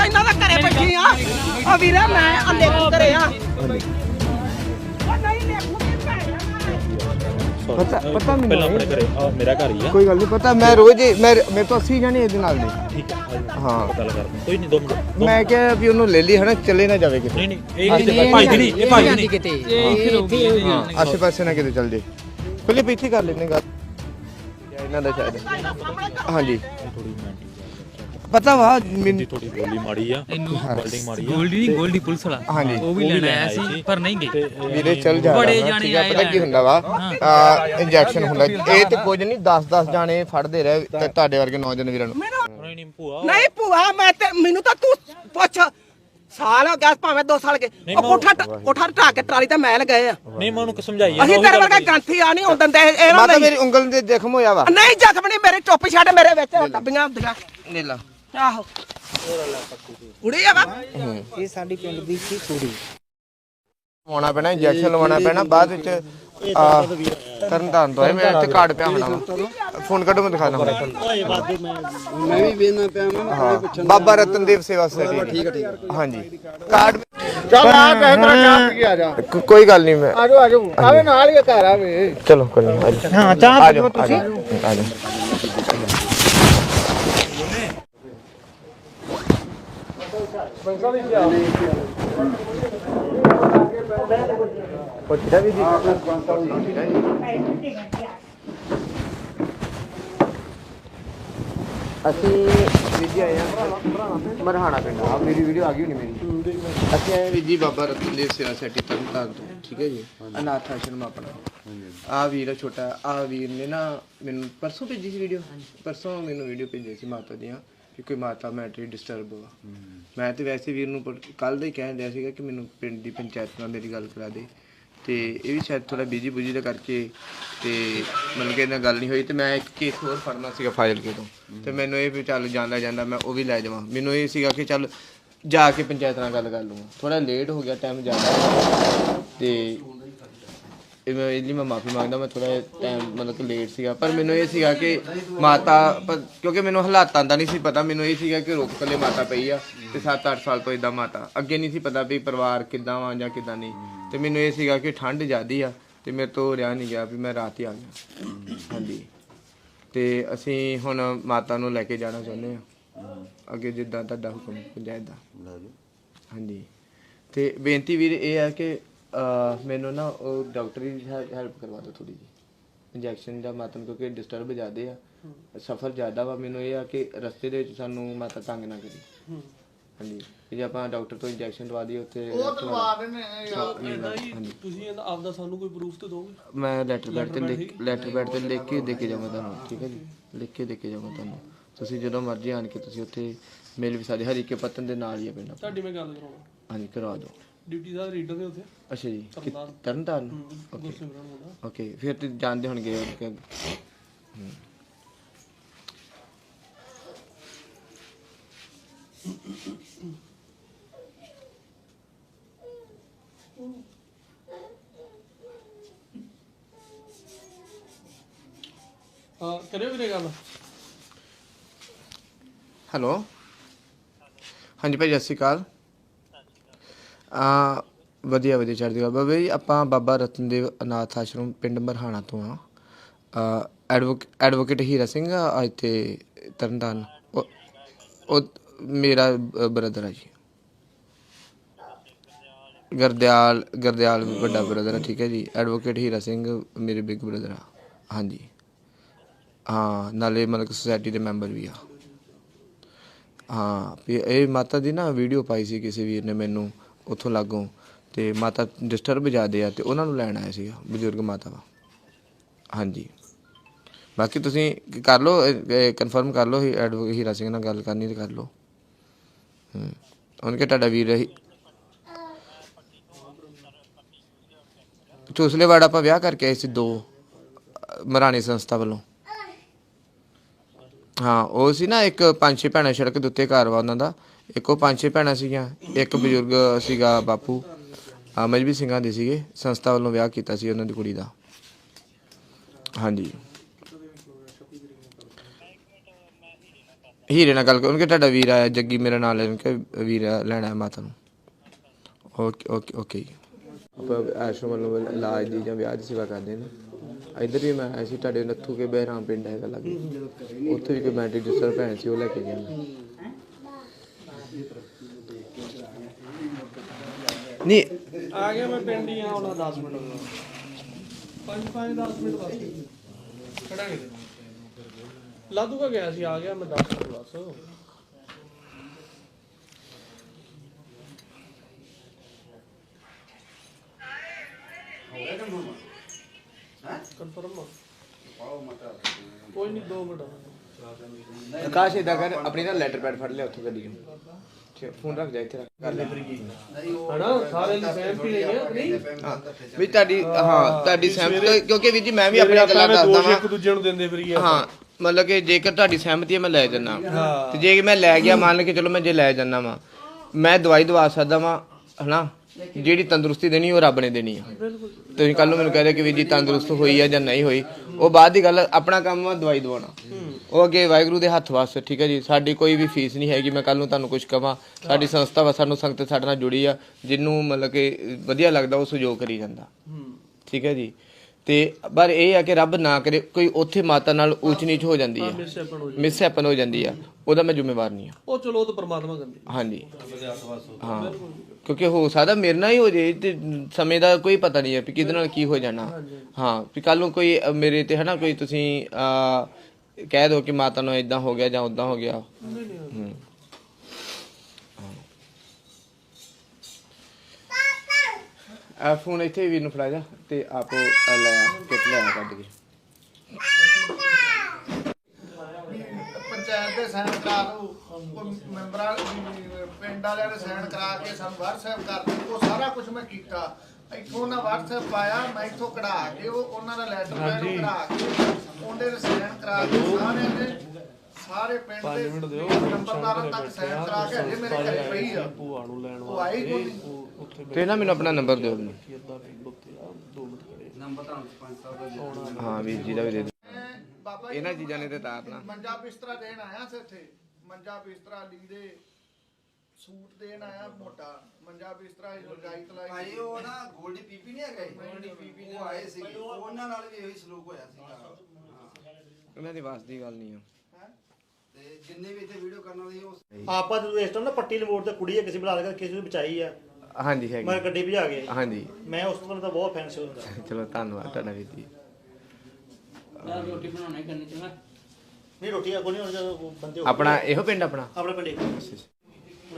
ਇਹਨਾਂ ਦਾ ਘਰੇ ਬੈਠੀ ਆ। ਆ ਵੀਰੇ ਮੈਂ ਅੰਦੇ ਘਰੇ ਆ। ਉਹ ਨਹੀਂ ਲੈ ਖੁਦ ਪੈ ਜਾਣਾ ਪਤਾ ਪਤਾ ਮੈਨੂੰ ਪਹਿਲਾਂ ਆਪਣੇ ਘਰੇ ਆ ਮੇਰਾ ਘਰ ਹੀ ਆ। ਕੋਈ ਗੱਲ ਨਹੀਂ ਪਤਾ ਮੈਂ ਰੋਜ਼ ਹੀ ਮੈਂ ਮੇਰੇ ਤੋਂ 80 ਜਾਣੇ ਇਹਦੇ ਨਾਲ ਦੇ ਠੀਕ ਹੈ ਹਾਂ। ਗੱਲ ਕਰਦੇ ਕੋਈ ਨਹੀਂ ਦੋ ਮਿੰਟ। ਦੋ- ਮੈਂ ਕਿਹਾ ਵੀ ਉਹਨੂੰ ਲੈ ਲਈ ਹਨਾ ਚੱਲੇ ਨਾ ਜਾਵੇ ਕਿਤੇ। ਨਹੀਂ ਨਹੀਂ ਇਹ ਕਿਤੇ ਭਾਈ ਦੀ ਨਹੀਂ ਇਹ ਭਾਈ ਦੀ ਨਹੀਂ। ਕਿਤੇ। ਇਹ ਹਾਂ ਆਸੇ ਪਾਸੇ ਨਾ ਕਿਤੇ ਚੱਲ ਜੇ ਪਹਿਲੇ ਪਿੱਛੇ ਕਰ ਲੈਣੇ ਗੱਲ। ਜਾਂ ਇਹਨਾਂ ਦਾ ਸ਼ਾਇਦ ਹਾਂਜੀ। ਥੋੜੀ ਮੈਂਟੀ ਪਤਾ ਵਾ ਦੀ ਮੈਨੂੰ ਥੋੜੀ ਗੋਲੀ ਮਾੜੀ ਆ ਬਿਲਡਿੰਗ ਮਾੜੀ ਆ। ਗੋਲਡੀ ਨਹੀਂ ਗੋਲਡੀ ਪੁਲਿਸ ਵਾਲਾ। ਹਾਂਜੀ ਉਹ ਵੀ ਲੈਣ ਆਇਆ ਸੀ ਪਰ ਨਹੀਂ ਗਏ। ਵੀਰੇ ਚੱਲ ਜਾ। ਬੜੇ ਜਾਣੇ ਆਏ ਪਤਾ ਕੀ ਹੁੰਦਾ ਵਾ? ਆ ਇੰਜੈਕਸ਼ਨ ਹੁੰਦਾ। ਇਹ ਤੇ ਕੁਝ ਨਹੀਂ 10 10 ਜਾਣੇ ਫੜਦੇ ਰਹੇ ਤੇ ਤੁਹਾਡੇ ਵਰਗੇ ਨੌਜਵਾਨ ਵੀਰਾਂ ਨੂੰ। ਨਹੀਂ ਨਹੀਂ ਭੂਆ। ਨਹੀਂ ਭੂਆ ਮੈਂ ਤੇ ਮੈਨੂੰ ਤਾਂ ਤੂੰ ਪੁੱਛ। ਸਾਲ ਹੋ ਗਿਆ ਭਾਵੇਂ 2 ਸਾਲ ਕੇ। ਉਹ ਕੋਠਾ ਟ- ਕੋਠਾ ਢਾ ਕੇ ਟਰਾਲੀ ਤੇ ਮੈਲ ਗਏ ਆ। ਨਹੀਂ ਮੈਂ ਉਹਨੂੰ ਸਮਝਾਈ ਆ ਅਸੀਂ ਤੇਰੇ ਵਰਗਾ ਗ੍ਰੰਥੀ ਆ ਨਹੀਂ ਹੁੰਦਨ ਤੇ ਇਹਨਾਂ ਮਾਤਾ ਮੇਰੀ ਉਂਗਲ ਤੇ ਜ਼ਖਮ ਹੋਇਆ ਵਾ। ਨਹੀਂ ਜ਼ਖਮ ਨਹੀਂ ਮੇਰੇ ਚੁੱਪ ਛੱਡ ਮੇਰੇ ਵਿੱਚ ਡੱਬੀਆਂ ਹੁੰਦੀਆਂ। ਨੀਲਾ ਆਹੋ। ਕੁੜੀ ਆ ਵਾ। ਇਹ ਸਾਡੀ ਪਿੰਡ ਦੀ ਸੀ ਕੁੜੀ। ਲਵਾਉਣਾ ਪੈਣਾ ਇੰਜੈਕਸ਼ਨ ਲਵਾਉਣਾ ਪੈਣਾ ਬਾਅਦ ਵਿੱਚ ਆ ਤਰਨ ਤਾਰਨ ਤੋਂ ਆਏ, ਮੈਂ ਇੱਥੇ ਕਾਰਡ ਪਿਆ ਹੋਣਾ ਵਾ। ਫੋਨ ਕੱਢੋ ਮੈਂ ਦਿਖਾਣਾ ਮੈਂ ਵੀ ਵੇਖਣਾ ਪਿਆ ਮੈਂ ਹਾਂ ਬਾਬਾ ਰਤਨਦੇਵ ਸੇਵਾ ਸੋਸਾਇਟੀ। ਠੀਕ ਹੈ ਠੀਕ ਹੈ ਹਾਂਜੀ। ਕਾਰਡ ਚੱਲ ਆ ਕਹਿ ਤਰਾ ਚਾਹ ਪੀ ਕੇ ਆ ਜਾ। ਕੋ- ਕੋਈ ਗੱਲ ਨਹੀਂ ਮੈਂ ਆਜੋ ਆਜੋ। ਆਵੇ ਨਾਲ ਹੀ ਆ ਘਰ ਆਵੇ ਚਲੋ ਕੋਈ ਨਹੀਂ ਹਾਂ ਚਾਹ ਆ ਜਾਓ ਪੁੱਛਦਾ ਵੀ ਜੀ। ਅਸੀਂ ਵੀਰ ਜੀ ਆਏ ਆ। ਮਰਹਾਣਾ ਪਿੰਡ। ਆ ਮੇਰੀ ਵੀਡੀਓ ਆ ਗਈ ਹੋਣੀ ਮੇਰੀ। ਅਸੀਂ ਆਏ ਵੀਰ ਜੀ ਬਾਬਾ ਰਤਨਦੇਵ ਸੇਵਾ ਸੈਟੀ ਤੋਂ ਠੀਕ ਹੈ ਜੀ? ਅਨਾਥ ਆਸ਼ਰਮ ਆਪਣਾ। ਆ ਵੀਰ ਆ ਛੋਟਾ ਆ ਵੀਰ ਨੇ ਨਾ ਮੈਨੂੰ ਪਰਸੋਂ ਭੇਜੀ ਸੀ ਵੀਡੀਓ? ਪਰਸੋਂ ਮੈਨੂੰ ਵੀਡੀਓ ਭੇਜੀ ਸੀ ਮਾਤਾ ਦੀਆਂ। ਕਿ ਕੋਈ ਮਾਤਾ ਮੈਂਟਲੀ ਡਿਸਟਰਬ ਆ। ਮੈਂ ਤੇ ਵੈਸੇ ਵੀਰ ਨੂੰ ਕੱਲ ਦਾ ਹੀ ਕਹਿਣ ਡਿਆ ਸੀਗਾ ਕਿ ਮੈਨੂੰ ਪਿੰਡ ਦੀ ਪੰਚਾਇਤ ਨਾਲ ਮੇਰੀ ਗੱਲ ਕਰਾ ਦੇ। ਤੇ ਇਹ ਵੀ ਸ਼ਾਇਦ ਥੋੜਾ ਬਿਜ਼ੀ ਬੁਜੀ ਦਾ ਕਰਕੇ ਤੇ ਮਤਲਬ ਕਿ ਇਹਨਾਂ ਗੱਲ ਨਹੀਂ ਹੋਈ ਤੇ ਮੈਂ ਇੱਕ ਕੇਸ ਹੋਰ ਫੜਨਾ ਸੀਗਾ ਫਾਈਲ ਕੇ ਤੋਂ ਤੇ ਮੈਨੂੰ ਇਹ ਵੀ ਚੱਲ ਜਾਂਦਾ ਜਾਂਦਾ ਮੈਂ ਉਹ ਵੀ ਲੈ ਜਾਵਾਂ। ਮੈਨੂੰ ਇਹ ਸੀਗਾ ਕਿ ਚੱਲ ਜਾ ਕੇ ਪੰਚਾਇਤ ਨਾਲ ਗੱਲ ਕਰ ਲੂੰਗਾ ਥੋੜਾ ਲੇਟ ਹੋ ਗਿਆ ਟਾਈਮ ਜ਼ਿਆਦਾ। ਤੇ ਇਹ ਮੈਂ ਇਹ ਲਈ ਮੈਂ ਮਾਫੀ ਮੰਗਦਾ ਮੈਂ ਥੋੜਾ ਟਾਈਮ ਮਤਲਬ ਕਿ ਲੇਟ ਸੀਗਾ ਪਰ ਮੈਨੂੰ ਇਹ ਸੀਗਾ ਕਿ ਮਾਤਾ ਪਰ- ਕਿਉਂਕਿ ਮੈਨੂੰ ਹਾਲਾਤਾਂ ਦਾ ਨਹੀਂ ਸੀ ਪਤਾ ਮੈਨੂੰ ਇਹ ਸੀਗਾ ਕਿ ਰੁੱਖ ਥੱਲੇ ਮਾਤਾ ਪਈ ਆ ਤੇ 7-8 ਸਾਲ ਤੋਂ ਇਦਾਂ ਮਾਤਾ। ਅੱਗੇ ਨਹੀਂ ਸੀ ਪਤਾ ਵੀ ਪਰਿਵਾਰ ਕਿੱਦਾਂ ਵਾ ਜਾਂ ਕਿੱਦਾਂ ਨਹੀਂ। ਤੇ ਮੈਨੂੰ ਇਹ ਸੀਗਾ ਕਿ ਠੰਡ ਜ਼ਿਆਦੀ ਆ ਤੇ ਮੇਰੇ ਤੋਂ ਰਿਹਾ ਨਹੀਂ ਗਿਆ ਵੀ ਮੈਂ ਰਾਤ ਹੀ ਆ ਗਿਆ। ਹਾਂਜੀ। ਤੇ ਅਸੀਂ ਹੁਣ ਮਾਤਾ ਨੂੰ ਲੈ ਕੇ ਜਾਣਾ ਚਾਹੁੰਦੇ ਆ। ਅੱਗੇ ਜਿੱਦਾਂ ਤੁਹਾਡਾ ਹੁਕਮ ਪੰਚਾਇਤ ਦਾ। ਹਾਂਜੀ। ਤੇ ਬੇਨਤੀ ਵੀਰ ਇਹ ਹੈ ਕਿ ਮੈਨੂੰ ਨਾ ਉਹ ਡਾਕਟਰੀ ਹੈਲਪ ਕਰਵਾ ਦਿਓ ਥੋੜੀ ਜੀ ਇੰਜੈਕਸ਼ਨ ਦਾ ਮਾਤਮ ਕਿਉਂਕਿ ਡਿਸਟਰਬ ਜ਼ਿਆਦੇ ਆ। ਸਫਰ ਜ਼ਿਆਦਾ ਵਾ ਮੈਨੂੰ ਇਹ ਆ ਕਿ ਰਸਤੇ ਦੇ ਵਿੱਚ ਸਾਨੂੰ ਮਾਤਾ ਤੰਗ ਨਾ ਕਰੀ। ਹਾਂਜੀ। ਜੇ ਆਪਾਂ ਡਾਕਟਰ ਤੋਂ ਇੰਜੈਕਸ਼ਨ ਦਵਾ ਦਈਏ ਉੱਥੇ ਉਹ ਦਵਾ ਹਾਂਜੀ। ਤੁਸੀਂ ਇਹਦਾ ਆਪਦਾ ਸਾਨੂੰ ਕੋਈ ਪ੍ਰੂਫ ਤੇ ਦੋਗੇ ਮੈਂ ਲੈਟਰ ਪੈਡ ਤੇ ਲਿਖ ਲੈਟਰ ਪੈਡ ਤੇ ਲਿਖ ਕੇ ਦੇ ਕੇ ਜਾਵਾਂ ਤੁਹਾਨੂੰ ਠੀਕ ਹੈ ਜੀ? ਲਿਖ ਕੇ ਦੇ ਕੇ ਜਾਵਾਂ ਤੁਹਾਨੂੰ। ਤੁਸੀਂ ਜਦੋਂ ਮਰਜ਼ੀ ਆਣ ਕੇ ਤੁਸੀਂ ਉੱਥੇ ਮਿਲ ਵੀ ਸਕਦੇ ਹਰੀਕੇ ਪੱਤਨ ਦੇ ਨਾਲ ਹੀ ਆ ਪਿੰਡ। ਤੁਹਾਡੀ ਮੈਂ ਗੱਲ ਕਰਾਉਣਾ ਹਾਂਜੀ ਕਰਵਾ ਦਿਓ। ਡਿਊਟੀ ਦਾ ਰੀਡਰ ਦੇ ਉੱਥੇ। ਅੱਛਾ ਜੀ। ਕਿ- ਤਰਨਤਾਰਨ? ਓਕੇ ਗੁਰਸਿਮਰਨ ਮੁੰਡਾ ਓਕੇ ਫਿਰ ਤੇ ਜਾਣਦੇ ਹੋਣਗੇ ਕਿ ਹਮ। ਹਾਂ। ਕਰਿਓ ਵੀਰੇ ਗੱਲ। ਹੈਲੋ ਹਾਂਜੀ ਭਾਈ ਸਤਿ ਸ਼੍ਰੀ ਅਕਾਲ। ਆ ਵਧੀਆ ਵਧੀਆ ਚੜ੍ਹਦੀ ਕਲਾ। ਬਾਬਾ ਜੀ, ਆਪਾਂ ਬਾਬਾ ਰਤਨਦੇਵ ਅਨਾਥ ਆਸ਼ਰਮ ਪਿੰਡ ਮਰਹਾਣਾ ਤੋਂ ਆ। ਆ ਐਡਵੋਕੇਟ ਹੀਰਾ ਸਿੰਘ ਆ ਇੱਥੇ ਤਰਨਤਾਰਨ। ਉਹ ਉਹ ਮੇਰਾ ਬ੍ਰਦਰ ਆ ਜੀ। ਗਰਦਿਆਲ ਗਰਦਿਆਲ ਵੱਡਾ ਬ੍ਰਦਰ ਆ, ਠੀਕ ਹੈ ਜੀ। ਐਡਵੋਕੇਟ ਹੀਰਾ ਸਿੰਘ ਮੇਰੇ ਬਿਗ ਬ੍ਰਦਰ ਆ। ਹਾਂਜੀ। ਹਾਂ, ਨਾਲੇ ਮਤਲਬ ਸੁਸਾਇਟੀ ਦੇ ਮੈਂਬਰ ਵੀ ਆ। ਹਾਂ, ਵੀ ਇਹ ਮਾਤਾ ਦੀ ਨਾ ਵੀਡੀਓ ਪਾਈ ਸੀ ਕਿਸੇ ਵੀਰ ਨੇ ਮੈਨੂੰ। ਉੱਥੋਂ ਲਾਗੋਂ ਤੇ ਮਾਤਾ ਡਿਸਟਰਬ ਜ਼ਿਆਦੇ ਆ ਤੇ ਉਹਨਾਂ ਨੂੰ ਲੈਣ ਆਇਆ ਸੀਗਾ, ਬਜ਼ੁਰਗ ਮਾਤਾ ਵਾ ਹਾਂਜੀ। ਬਾਕੀ ਤੁਸੀਂ ਕਰ ਲਓ ਕਨਫਰਮ ਕਰ ਲਓ ਐਡਵੋਕੇਟ ਹੀਰਾ ਸਿੰਘ ਨਾਲ ਗੱਲ ਕਰਨੀ ਤੇ ਕਰ ਲਓ। ਹੂੰ। ਉਹਨਾਂ ਕੇ ਤੁਹਾਡਾ ਵੀਰ ਰਹੀ? ਚੂਸਲੇਵਾੜ ਆਪਾਂ ਵਿਆਹ ਕਰਕੇ ਆਏ ਸੀ ਦੋ, ਮਰਾਣੀ ਸੰਸਥਾ ਵੱਲੋਂ। ਹਾਂ, ਉਹ ਸੀ ਨਾ ਇੱਕ ਪੰਜ ਛੇ ਭੈਣਾਂ ਸੜਕ ਦੇ ਉੱਤੇ ਘਰ ਵਾ ਉਹਨਾਂ ਦਾ। ਇੱਕ ਉਹ ਪੰਜ ਛੇ ਭੈਣਾਂ ਸੀਗੀਆਂ, ਇੱਕ ਬਜ਼ੁਰਗ ਸੀਗਾ ਬਾਪੂ ਆ ਮਜਬੀ ਸਿੰਘਾਂ ਦੇ ਸੀਗੇ, ਸੰਸਥਾ ਵੱਲੋਂ ਵਿਆਹ ਕੀਤਾ ਸੀ ਉਹਨਾਂ ਦੀ ਕੁੜੀ ਦਾ। ਹਾਂਜੀ। ਹੀਰੇ ਨਾਲ ਗੱਲ ਕਰਨਗੇ ਤੁਹਾਡਾ ਵੀਰ ਆਇਆ, ਜੱਗੀ ਮੇਰਾ ਨਾਮ ਲੈਣ ਕੇ ਵੀਰ ਲੈਣਾ ਹੈ ਮਾਤਾ ਨੂੰ। ਓਕੇ ਓਕੇ ਓਕੇ ਜੀ। ਆਪਾਂ ਆਸ਼ਰਮ ਵੱਲੋਂ ਇਲਾਜ ਦੀ ਜਾਂ ਵਿਆਹ ਦੀ ਸੇਵਾ ਕਰਦੇ ਨੇ। ਇੱਧਰ ਵੀ ਮੈਂ ਆਇਆ ਸੀ ਤੁਹਾਡੇ ਨੱਥੂ ਕੇ ਬਹਿਰਾਮ ਪਿੰਡ ਹੈਗਾ ਲੱਗੇ। ਉੱਥੇ ਵੀ ਕੋਈ ਮੈਂਟਲੀ ਡਿਸਟਰਬ ਭੈਣ ਸੀ, ਉਹ ਲੈ ਕੇ ਗਿਆ ਮੈਂ। ਨਹੀਂ। ਆ ਗਿਆ ਮੈਂ ਪਿੰਡ ਹੀ ਆ। ਉਹਨਾਂ 10 ਮਿੰਟ ਦਾ 5 5 10 ਮਿੰਟ ਬਸ। ਖੜਾਂਗੇ। ਲਾਦੂ ਕਾ ਗਿਆ ਸੀ ਆ ਗਿਆ ਮੈਂ 10 ਮਿੰਟ ਬਸ। ਕਨਫਰਮ ਕੋਈ ਨਹੀਂ 2 ਮਿੰਟ। ਆਕਾਸ਼ ਇਦਾਂ ਕਰ ਆਪਣੀ ਨਾ ਲੈਟਰ ਪੈਡ ਫੜ ਲਿਆ ਉੱਥੋਂ ਗੱਡੀ ਚੋਂ ਫੋਨ ਰੱਖ ਜਾ ਇੱਥੇ ਰੱਖ। ਕਰ ਲੈ ਹਣਾ ਸਾਰੇ ਦੀ ਸਹਿਮਤੀ ਨਹੀਂ? ਹੈ ਨਹੀਂ ਹਾਂ। ਵੀ ਤੁਹਾਡੀ ਹਾਂ ਤੁਹਾਡੀ ਸਹਿਮਤੀ ਕਿਉਂਕਿ ਵੀਰ ਜੀ ਮੈਂ ਵੀ ਆਪਣੀ ਗੱਲਾਂ ਦੱਸਦਾ ਦੋਸ਼ ਵਾਂ। ਇੱਕ ਦੂਜੇ ਨੂੰ ਦਿੰਦੇ ਫਿਰੀਏ ਹਾਂ ਮਤਲਬ ਕਿ ਜੇਕਰ ਤੁਹਾਡੀ ਸਹਿਮਤੀ ਹੈ ਮੈਂ ਲੈ ਜੰਨਾ ਤੇ ਜੇ ਮੈਂ ਲੈ ਗਿਆ ਮੰਨ ਕੇ ਚਲੋ ਮੈਂ ਜੇ ਲੈ ਜੰਨਾ ਵਾਂ। ਮੈਂ ਦਵਾਈ ਦਵਾ ਸਕਦਾ ਵਾਂ ਹਨਾ? ਜਿਹੜੀ ਤੰਦਰੁਸਤੀ ਦੇਣੀ ਉਹ ਰੱਬ ਨੇ ਦੇਣੀ ਆ। ਤੁਸੀਂ ਕੱਲ ਨੂੰ ਮੈਨੂੰ ਕਹਦੇ ਕਿ ਵੀ ਜੀ ਤੰਦਰੁਸਤ ਹੋਈ ਆ ਜਾਂ ਨਹੀਂ ਹੋਈ ਉਹ ਬਾਅਦ ਦੀ ਗੱਲ ਆਪਣਾ ਕੰਮ ਆ ਦਵਾਈ ਦਵਾਉਣਾ। ਉਹ ਅੱਗੇ ਵਾਹਿਗੁਰੂ ਦੇ ਹੱਥ ਵਾਸਤੇ ਠੀਕ ਹੈ ਜੀ? ਸਾਡੀ ਕੋਈ ਵੀ ਫੀਸ ਨਹੀਂ ਹੈਗੀ ਮੈਂ ਕੱਲ ਨੂੰ ਤੁਹਾਨੂੰ ਕੁਝ ਕਵਾਂ। ਸਾਡੀ ਸੰਸਥਾ ਵਾ ਸਾਨੂੰ ਸੰਗਤ ਸਾਡੇ ਨਾਲ ਜੁੜੀ ਆ ਜਿਹਨੂੰ ਮਤਲਬ ਕਿ ਵਧੀਆ ਲੱਗਦਾ ਉਹ ਸਹਿਯੋਗ ਕਰੀ ਜਾਂਦਾ। ਠੀਕ ਹੈ ਜੀ? ਤੇ ਪਰ ਇਹ ਆ ਕਿ ਰੱਬ ਨਾ ਕਰੇ ਕੋਈ ਉੱਥੇ ਮਾਤਾ ਨਾਲ ਊਚ ਨੀਚ ਹੋ ਜਾਂਦੀ ਆ। ਮਿਸ ਹੈਪਨ ਹੋ ਜਾਂਦੀ ਆ। ਉਹਦਾ ਮੈਂ ਜ਼ਿੰਮੇਵਾਰ ਨਹੀਂ ਆ। ਉਹ ਚਲੋ ਉਹ ਤਾਂ ਪਰਮਾਤਮਾ ਕਰਦੀ ਹਾਂਜੀ। ਹਾਂ। ਕਿਉਂਕਿ ਹੋ ਸਕਦਾ ਮੇਰੇ ਨਾਲ ਹੀ ਹੋ ਜੇ ਤੇ ਸਮੇਂ ਦਾ ਕੋਈ ਪਤਾ ਨਹੀਂ ਹੈ ਕਿ ਕਿਹਦੇ ਨਾਲ ਕੀ ਹੋ ਜਾਣਾ। ਹਾਂ ਵੀ ਕੱਲ ਨੂੰ ਕੋਈ ਅ, ਮੇਰੇ ਤੇ ਹਨਾ ਕੋਈ ਤੁਸੀਂ ਆ ਕਹਿ ਦੋ ਕਿ ਮਾਤਾ ਨੂੰ ਇਦਾਂ ਹੋ ਗਿਆ ਜਾਂ ਉਦਾਂ ਹੋ ਗਿਆ। ਹੂੰ। ਆ ਫੋਨ ਇੱਥੇ ਵੀਰ ਨੂੰ ਫੜਾ ਜਾ ਤੇ ਆਪੋ ਲੈ ਆ ਕਿਟ ਲੈ ਆ ਕੱਢ ਕੇ। ਦੇ ਸਾਈਨ ਕਰਾ ਦੋ ਕੋਈ ਮੈਂਬਰਾਂ ਪਿੰਡ ਵਾਲਿਆਂ ਨੇ ਸਾਈਨ ਕਰਾ ਕੇ ਸਾਨੂੰ WhatsApp ਕਰ ਦਿੱਤੇ ਉਹ ਸਾਰਾ ਕੁਝ ਮੈਂ ਕੀਤਾ। ਇੱਥੋਂ ਉਹਨਾਂ WhatsApp ਪਾਇਆ ਮੈਂ ਇੱਥੋਂ ਕਢਾ ਕੇ ਉਹ ਉਹਨਾਂ ਦਾ ਲੈਟਰ ਪੈਡ ਕਢਾ ਕੇ ਉਹਦੇ ਦੇ ਸਾਈਨ ਕਰਾ ਕੇ ਸਾਰਿਆਂ ਨੇ ਸਾਰੇ ਪਿੰਡ ਦੇ ਨੰਬਰਦਾਰਾਂ ਤੱਕ ਸਾਈਨ ਕਰਾ ਕੇ ਹਜੇ ਮੇਰੇ ਘਰੇ ਪਈ ਆ। ਭੂਆ ਨੂੰ ਲੈਣ ਉਹ ਆਈ ਕੋਈ ਉੱਥੇ ਤੇ ਨਾ ਮੈਨੂੰ ਆਪਣਾ ਨੰਬਰ ਦਿਓ। ਮੈਨੂੰ ਅੱਧਾ ਪਿੰਡ ਉੱਤੇ ਆ ਦੋ ਹਾਂ ਵੀਰ ਜੀ ਦਾ ਵੀ ਦੇ ਮੈਂ ਇਹਨਾਂ ਚੀਜ਼ਾਂ ਨੇ ਤੇ ਤਾਰਨਾ। ਮੰਜਾ ਬਿਸਤਰਾ ਦੇਣ ਆਇਆ ਸੀ ਇੱਥੇ। ਮੰਜਾ ਬਿਸਤਰਾ ਲੀੜੇ ਸੂਟ ਦੇਣ ਆਇਆ ਮੋਟਾ ਮੰਜਾ ਬਿਸਤਰਾ ਰਜਾਈ ਤਲਾਈ ਭਾਈ ਉਹ ਨਾ ਗੋਲਡੀ ਪੀਪੀ ਨਹੀਂ ਹੈਗਾ? ਗੋਲਡੀ ਪੀਪੀ ਉਹ ਆਏ ਸੀ। ਉਹਨਾਂ ਨਾਲ ਵੀ ਇਹੀ ਸਲੂਕ ਹੋਇਆ ਸੀਗਾ। ਹਾਂ। ਉਹਨਾਂ ਦੀ ਵਾਸ ਦੀ ਗੱਲ ਨਹੀਂ ਆ। ਤੇ ਜਿੰਨੇ ਵੀ ਇੱਥੇ ਵੀਡੀਓ ਕਰਨ ਵਾਲੇ ਉਹ ਆਪਾਂ ਜਦੋਂ ਇਸ ਟਾਈਮ ਨਾ ਪੱਟੀ ਲਮੋੜ ਤੇ ਕੁੜੀ ਹੈ ਕਿਸੇ ਬੁਲਾ ਕੇ ਕਿਸੇ ਨੂੰ ਬਚਾਈ ਆ। ਹਾਂਜੀ ਮੈਂ ਹੈਗੀ ਗੱਡੀ ਭਜਾ ਕੇ ਹਾਂਜੀ। ਮੈਂ ਉਸ ਤੋਂ ਤਾਂ ਬਹੁਤ ਫੈਨ ਸੀ ਉਹਦਾ ਚਲੋ ਧੰਨਵਾਦ ਤੁਹਾਡਾ ਵੀਰ ਜੀ। ਰੋਟੀ ਬਣਾਉਣਾ ਹੀ ਕਰਨੀ ਚੰਗਾ। ਨਹੀਂ ਰੋਟੀ ਆ ਕੋਈ ਨਹੀਂ ਹੁਣ ਜਦੋਂ ਉਹ ਬੰਦੇ ਹੋ ਆਪਣਾ ਇਹੋ ਪਿੰਡ ਆਪਣਾ? ਆਪਣੇ ਪਿੰਡੇ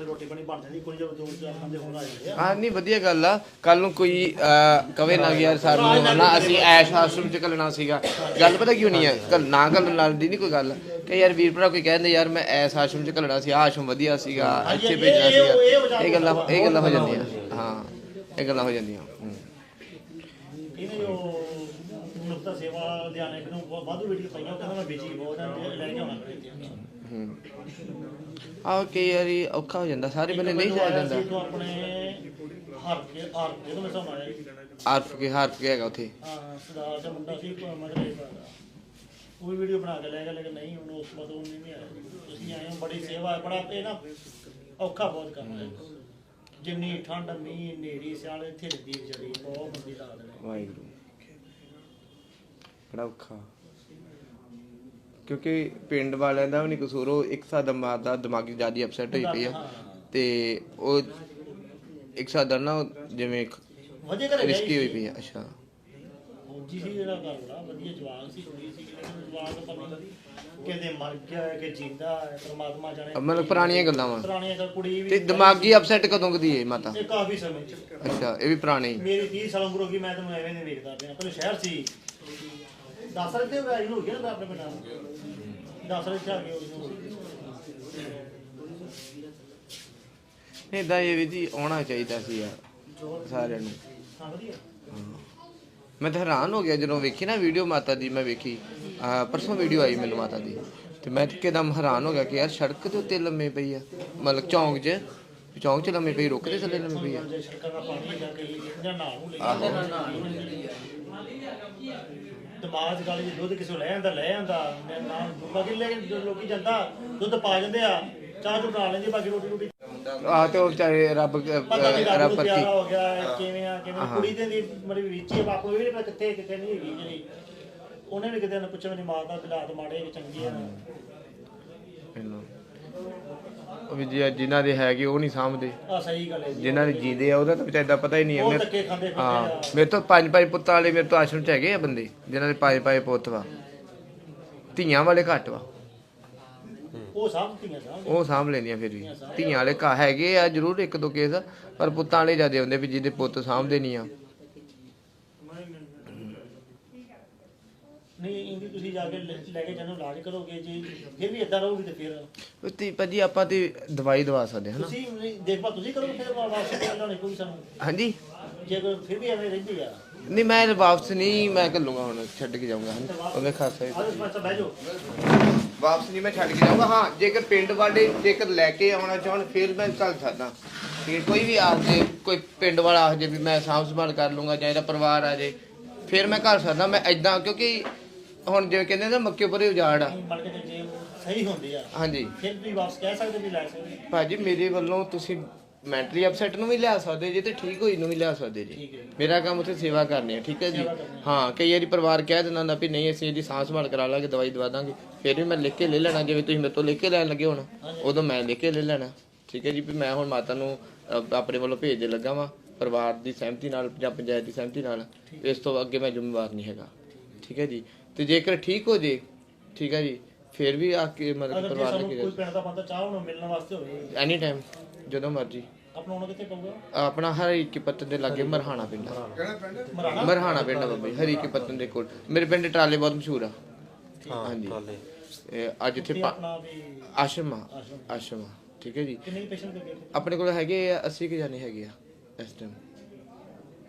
ਰੋਟੀ ਬਣੀ ਬਣ ਜਾਂਦੀ ਕੋਈ ਜਦੋਂ ਦੋ ਚਾਰ ਬੰਦੇ ਹੋਣ ਆ ਜਾਂਦੇ ਆ। ਹਾਂ ਨਹੀਂ ਵਧੀਆ ਗੱਲ ਆ। ਕੱਲ ਨੂੰ ਕੋਈ ਅਹ, ਕਵੇ ਨਾ ਕਿ ਯਾਰ ਸਾਨੂੰ ਨਾ ਅਸੀਂ ਐਸ਼ ਆਸ਼ਰਮ ਚ ਕੱਲਣਾ ਸੀਗਾ। ਗੱਲ ਪਤਾ ਕਿਉਂ ਨਹੀਂ ਹੈ ਕੱਲ ਨਾ ਕੱਲਣ ਨਾਲ ਦੀ ਨਹੀਂ ਕੋਈ ਗੱਲ। ਕਿ ਯਾਰ ਵੀਰ ਭਰਾ ਕੋਈ ਕਹਿੰਦੇ ਯਾਰ ਮੈਂ ਐਸ ਆਸ਼ਰਮ ਚ ਕੱਲਣਾ ਸੀ ਆਹ ਆਸ਼ਰਮ ਵਧੀਆ ਸੀਗਾ ਇੱਥੇ ਇਹ- ਭੇਜਣਾ ਸੀਗਾ। ਇਹ ਗੱਲਾਂ ਇਹ ਗੱਲਾਂ ਹੋ ਜਾਂਦੀਆਂ। ਹਾਂ ਇਹ ਗੱਲਾਂ ਹੋ ਜਾਂਦੀਆਂ ਹੂੰ। ਇਹਨੇ ਜੋ ਨੁਕਤਾ ਸੇਵਾ ਦੇ ਆਣੇ ਨੂੰ ਵਾਧੂ ਵੀਡੀਓ ਪਾਈਆਂ ਉਹ ਕਹਿੰਦਾ ਮੈਂ ਬਿਜ਼ੀ ਬਹੁਤ ਤੇ ਲੈ ਕੇ ਆਉਣਾ ਹੂੰ। ਆਹ ਕਈ ਵਾਰੀ ਔਖਾ ਹੋ ਜਾਂਦਾ ਸਾਰੇ ਬੰਦੇ ਨਹੀਂ ਜਾਇਆ ਜਾਂਦਾ। ਤੋਂ ਆਪਣੇ ਹਰ ਕੇ ਹਰ ਜਦੋਂ ਮੈਂ ਸਮਾਂ ਆਇਆ ਆਰਫ ਕੇ ਹਾਰਫ ਕੇ ਹੈਗਾ ਉੱਥੇ। ਹਾਂ ਸਰਦਾਰ ਦਾ ਮੁੰਡਾ ਸੀ ਮਤਲਬ ਉਹ ਵੀਡੀਓ ਬਣਾ ਕੇ ਲੈ ਗਿਆ ਲੇਕਿਨ ਨਹੀਂ ਹੁਣ ਉਸ ਉਹਨੇ ਨਹੀਂ ਆਇਆ। ਤੁਸੀਂ ਆਏ ਹੋ ਬੜੀ ਸੇਵਾ ਹੈ ਬੜਾ ਇਹ ਨਾ ਔਖਾ ਬਹੁਤ ਹੈ। ਜਿੰਨੀ ਠੰਡ ਮੀਂਹ ਨੇਰੀ ਸਿਆਲ ਇੱਥੇ ਬਹੁਤ ਵਾਹਿਗੁਰੂ। ਬੜਾ ਔਖਾ? ਕਿਉਂਕਿ ਪਿੰਡ ਵਾਲਿਆਂ ਦਾ ਵੀ ਨਹੀਂ ਕਸੂਰ ਉਹ ਇੱਕ ਸਾਦਾ ਮਾਂ ਦਾ ਦਿਮਾਗੀ ਜ਼ਿਆਦਾ ਅਪਸੈਟ ਹੋਈ ਪਈ ਆ। ਤੇ ਉਹ ਇੱਕ ਸਾਦਾ ਨਾ ਉਹ ਜਿਵੇਂ ਵਧੀਆ ਘਰੇ ਰਿਸਕੀ ਹੋਈ ਪਈ ਆ ਅੱਛਾ। ਫੌਜੀ ਸੀ ਜਿਹੜਾ ਬੜਾ ਵਧੀਆ ਜਵਾਨ ਸੀ ਕੁੜੀ ਸੀ ਜਵਾਨ ਦਾ ਪਤਾ ਨਹੀਂ ਕਿਤੇ ਮਰ ਗਿਆ ਹੈ ਕਿ ਜਿੰਦਾ ਹੈ ਪਰਮਾਤਮਾ ਜਾਣੇ। ਮਤਲਬ ਪੁਰਾਣੀਆਂ ਗੱਲਾਂ ਵਾ। ਪੁਰਾਣੀਆਂ ਤਾਂ ਕੁੜੀ ਵੀ ਤੇ ਦਿਮਾਗੀ ਅਪਸੈਟ ਕਦੋਂ ਕਦੀ ਹੈ ਮਾਤਾ? ਇਹ ਕਾਫੀ ਸਮੇਂ ਚ। ਅੱਛਾ ਇਹ ਵੀ ਪੁਰਾਣੇ। ਹੀ ਮੇਰੀ 30 ਸਾਲ ਉਮਰ ਹੋ ਗਈ ਮੈਂ ਤੈਨੂੰ ਐਵੇਂ ਨਹੀਂ ਵੇਖਦਾ ਪਿਆ। ਪਹਿਲੇ ਸ਼ਹਿਰ ਸੀ। 10 ਸਾਲ ਤੇ ਆਈ ਹੋ ਗਿਆ ਨਾ ਆਪਣੇ ਪਿੰਡਾਂ 10 ਸਾਲ ਇੱਥੇ ਆ ਗਏ ਉਹਨੂੰ। ਇਦਾਂ ਇਹ ਵੀ ਜੀ ਆਉਣਾ ਚਾਹੀਦਾ ਸੀ ਯਾਰ ਸਾਰਿਆਂ ਨੂੰ। ਮੈਂ ਤਾਂ ਹੈਰਾਨ ਹੋ ਗਿਆ ਜਦੋਂ ਵੇਖੀ ਨਾ ਵੀਡੀਓ ਮਾਤਾ ਦੀ ਮੈਂ ਵੇਖੀ। ਪਰਸੋਂ ਵੀਡੀਓ ਆਈ ਮੈਨੂੰ ਮਾਤਾ ਦੀ। ਤੇ ਮੈਂ ਇੱਕਦਮ ਹੈਰਾਨ ਹੋ ਗਿਆ ਕਿ ਯਾਰ ਸੜਕ ਦੇ ਉੱਤੇ ਲੰਮੇ ਪਈ ਆ। ਮਤਲਬ ਚੌਂਕ 'ਚ ਚੌਂਕ 'ਚ ਲੰਮੇ ਪਈ ਰੁੱਖ ਦੇ ਥੱਲੇ ਲੰਮੇ ਪਈ ਆ ਜੇ ਸੜਕਾਂ ਦਾ ਪਾਣੀ ਜਾਂ ਕਈ ਜਾਂ ਨਾ ਨੂੰ ਲੈ ਦਿਮਾਗ 'ਚ ਗੱਲ ਜੀ ਦੁੱਧ ਕਿਸੇ ਲੈ ਜਾਂਦਾ ਲੈ ਜਾਂਦਾ ਮੈਂ ਨਾ ਬਾਕੀ ਲੈ ਕੇ ਲੋਕੀ ਜਾਂਦਾ ਦੁੱਧ ਪਾ ਜਾਂਦੇ ਆ ਚਾਹ ਚੁ ਬਣਾ ਲੈਂਦੇ ਬਾਕੀ ਰੋਟੀ ਰੋਟੀ। ਆ ਤੇ ਉਹ ਵਿਚਾਰੇ ਰੱਬ ਪਤਾ ਨਹੀਂ ਰੱਬ ਰੱਬ ਪ੍ਰਤੀ ਪਿਆਰਾ ਹੋ ਗਿਆ ਹੈ, ਕਿਵੇਂ ਆ ਕਿਵੇਂ ਕੁੜੀ ਦੇ ਦੀ ਮਰੀ ਵਿੱਚ ਹੀ ਬਾਪੂ ਵੀ ਨਹੀਂ ਪਤਾ ਕਿੱਥੇ ਕਿੱਥੇ ਨਹੀਂ ਹੈਗੀ ਜਿਹੜੀ। ਉਹਨੇ ਵੀ ਕਿਤੇ ਨਾ ਪੁੱਛਿਆ ਮੇਰੀ ਮਾਂ ਦਾ ਬਿਲਾਤ ਮਾੜੇ ਕਿ ਚੰਗੀ ਆ। ਇਹਨੂੰ। ਵੀ ਜੀ ਜਿਨ੍ਹਾਂ ਦੇ ਹੈਗੇ ਉਹ ਨਹੀਂ ਸਾਂਭਦੇ। ਆ ਸਹੀ ਗੱਲ ਹੈ ਜੀ। ਜਿਨ੍ਹਾਂ ਦੇ ਜੀਂਦੇ ਆ ਉਹਦਾ ਤਾਂ ਵਿਚਾਰ ਦਾ ਪਤਾ ਹੀ ਨਹੀਂ ਹੈ। ਉਹ ਮੇਰੇ- ਧੱਕੇ ਖਾਂਦੇ ਫਿਰਦੇ ਹਾਂ ਆ। ਮੇਰੇ ਤੋਂ ਪੰਜ ਪੰਜ ਪੁੱਤਾਂ ਵਾਲੇ ਮੇਰੇ ਤੋਂ ਆਸ਼ਰਮ 'ਚ ਹੈਗੇ ਆ ਬੰਦੇ ਜਿਨ੍ਹਾਂ ਦੇ ਪੰਜ ਪੰਜ ਪੁੱਤ ਵਾ। ਧੀਆਂ ਵਾਲੇ ਘੱਟ ਵਾ। ਉਹ ਸਭ ਧੀਆਂ ਸਾਂਭ ਉਹ ਸਾਂਭ ਲੈਂਦੀਆਂ ਫਿਰ ਵੀ। ਧੀਆਂ ਵਾਲੇ ਘਾ ਹੈਗੇ ਆ ਜ਼ਰੂਰ ਇੱਕ ਦੋ ਕੇਸ ਪਰ ਪੁੱਤਾਂ ਵਾਲੇ ਜਿਆਦੇ ਹੁੰਦੇ ਵੀ ਜਿਹਦੇ ਪੁੱਤ ਸਾਂਭਦੇ ਨਹੀਂ ਆ। ਨਹੀਂ ਇੰਦੀ ਤੁਸੀਂ ਜਾ ਕੇ ਲੈ ਲੈ ਕੇ ਜਾਨੂੰ ਇਲਾਜ ਕਰੋਗੇ ਜੀ ਫਿਰ ਵੀ ਇਦਾਂ ਰਹੋਗੇ ਤੇ ਫਿਰ ਉਹ ਤੇ ਭਾਜੀ ਆਪਾਂ ਤੇ ਦਵਾਈ ਦਵਾ ਸਕਦੇ ਹਾਂ ਨਾ ਤੁਸੀਂ ਨਹੀਂ- ਦੇਖਭਾਲ ਤੁਸੀਂ ਕਰੋਗੇ ਫਿਰ ਵਾਪਸ ਕਰਨਾ ਨਹੀਂ ਕੋਈ ਸਾਨੂੰ ਹਾਂਜੀ। ਜੇ ਕੋਈ ਫਿਰ ਵੀ ਐਵੇਂ ਰਹਿੰਦੀ ਆ। ਨਹੀਂ ਮੈਂ ਵਾਪਸ ਨਹੀਂ ਮੈਂ ਘੱਲੂਗਾ ਹੁਣ ਛੱਡ ਕੇ ਜਾਊਂਗਾ ਹਾਂ ਉਹਨੇ ਖਾਸਾ ਹੀ ਆਹ ਬਸ ਬਹਿ ਜਾਓ। ਵਾਪਸ ਨਹੀਂ ਮੈਂ ਛੱਡ ਕੇ ਜਾਊਂਗਾ ਹਾਂ ਜੇਕਰ ਪਿੰਡ ਵਾਲੇ ਜੇਕਰ ਲੈ ਕੇ ਆਉਣਾ ਚਾਹਣ ਫਿਰ ਮੈਂ ਚੱਲ ਸਕਦਾ। ਕੋਈ ਵੀ ਆ ਜੇ ਕੋਈ ਪਿੰਡ ਵਾਲਾ ਆ ਜੇ ਵੀ ਮੈਂ ਸਾਂਭ ਸੰਭਾਲ ਕਰ ਲੂੰਗਾ ਜਾਂ ਇਹਦਾ ਪਰਿਵਾਰ ਆ ਜੇ ਫਿਰ ਮੈਂ ਕਰ ਸਕਦਾ ਮੈਂ ਐਦਾਂ ਕਿਉਂਕਿ ਹੁਣ ਜਿਵੇਂ ਕਹਿੰਦੇ ਨਾ ਮੱਕੇ ਪਰੇ ਉਜਾੜ ਆ। ਮੰਨ ਕੇ ਜੇ ਸਹੀ ਹੁੰਦੀ ਆ। ਹਾਂਜੀ। ਫਿਰ ਤੁਸੀਂ ਵਾਪਸ ਕਹਿ ਸਕਦੇ ਵੀ ਲੈ ਸਕਦੇ। ਭਾਜੀ ਮੇਰੇ ਵੱਲੋਂ ਤੁਸੀਂ ਮੈਂਟਲੀ ਅਪਸੈਟ ਨੂੰ ਵੀ ਲਿਆ ਸਕਦੇ ਜੇ ਤੇ ਠੀਕ ਹੋਈ ਨੂੰ ਵੀ ਲਿਆ ਸਕਦੇ ਜੀ। ਮੇਰਾ ਕੰਮ ਉੱਥੇ ਸੇਵਾ ਕਰਨੀ ਹੈ ਠੀਕ ਹੈ ਜੀ? ਹਾਂ ਕਈ ਵਾਰੀ ਪਰਿਵਾਰ ਕਹਿ ਦਿੰਦਾ ਹੁੰਦਾ ਵੀ ਨਹੀਂ ਅਸੀਂ ਇਹਦੀ ਸਾਂਭ ਸੰਭਾਲ ਕਰਾ ਲਾਂਗੇ ਦਵਾਈ ਦਵਾ ਦਾਂਗੇ। ਫਿਰ ਵੀ ਮੈਂ ਲਿਖ ਕੇ ਲੈ ਲੈਣਾ ਜਿਵੇਂ ਤੁਸੀਂ ਮੇਰੇ ਤੋਂ ਲਿਖ ਕੇ ਲੈਣ ਲੱਗੇ ਹੁਣ ਉਦੋਂ ਮੈਂ ਲਿਖ ਕੇ ਲੈ ਲੈਣਾ। ਠੀਕ ਹੈ ਜੀ? ਵੀ ਮੈਂ ਹੁਣ ਮਾਤਾ ਨੂੰ ਅ, ਆਪਣੇ ਵੱਲੋਂ ਭੇਜ ਦੇ ਲੱਗਾ ਵਾਂ ਪਰਿਵਾਰ ਦੀ ਸਹਿਮਤੀ ਨਾਲ ਜਾਂ ਪੰਚਾਇਤ ਦੀ ਸਹਿਮਤੀ ਨਾਲ। ਇਸ ਤੋਂ ਅੱਗੇ ਮੈਂ ਜ਼ਿੰਮੇਵਾਰ ਨਹੀਂ ਹੈਗਾ। ਠੀਕ ਹੈ ਜੀ? ਤੇ ਜੇਕਰ ਠੀਕ ਹੋ ਜੇ ਠੀਕ ਹੈ ਜੀ ਫਿਰ ਵੀ ਆ ਕੇ ਮਤਲਬ ਅਗਰ ਜੇ ਪਰਿਵਾਰ ਸਾਨੂੰ ਕੋਈ ਕੇ ਪਿੰਡ ਦਾ ਬੰਦਾ ਚਾਹ ਉਹਨੂੰ ਮਿਲਣ ਵਾਸਤੇ ਹੋਵੇ। ਐਨੀ ਟਾਈਮ ਜਦੋਂ ਮਰਜ਼ੀ। ਆਪਣਾ ਉਹਨਾਂ ਕਿੱਥੇ ਪਊਗਾ? ਆਪਣਾ ਹਰੀਕੇ ਪੱਤਨ ਦੇ ਲਾਗੇ ਮਰਹਾਣਾ ਪਿੰਡ ਆ। ਕਿਹੜਾ ਪਿੰਡ ਮਰਹਾਣਾ ਪਿੰਡ ਆ ਬਾਬਾ ਜੀ ਹਰੀਕੇ ਪੱਤਨ ਦੇ ਕੋਲ। ਮੇਰੇ ਪਿੰਡ ਦੇ ਟਰਾਲੇ ਬਹੁਤ ਮਸ਼ਹੂਰ ਆ। ਹਾਂਜੀ। ਇਹ ਅੱਜ ਇੱਥੇ ਪਾ- ਆਪਣਾ ਵੀ ਆਸ਼ਰਮ ਆ ਆਸ਼ਰਮ। ਆ ਠੀਕ ਹੈ ਜੀ। ਕਿੰਨੇ ਪੇਸ਼ੈਂਟ? ਆਪਣੇ ਕੋਲ ਹੈਗੇ ਆ 80 ਕੁ ਜਾਣੇ ਹੈਗੇ ਆ ਇਸ ਟਾਈਮ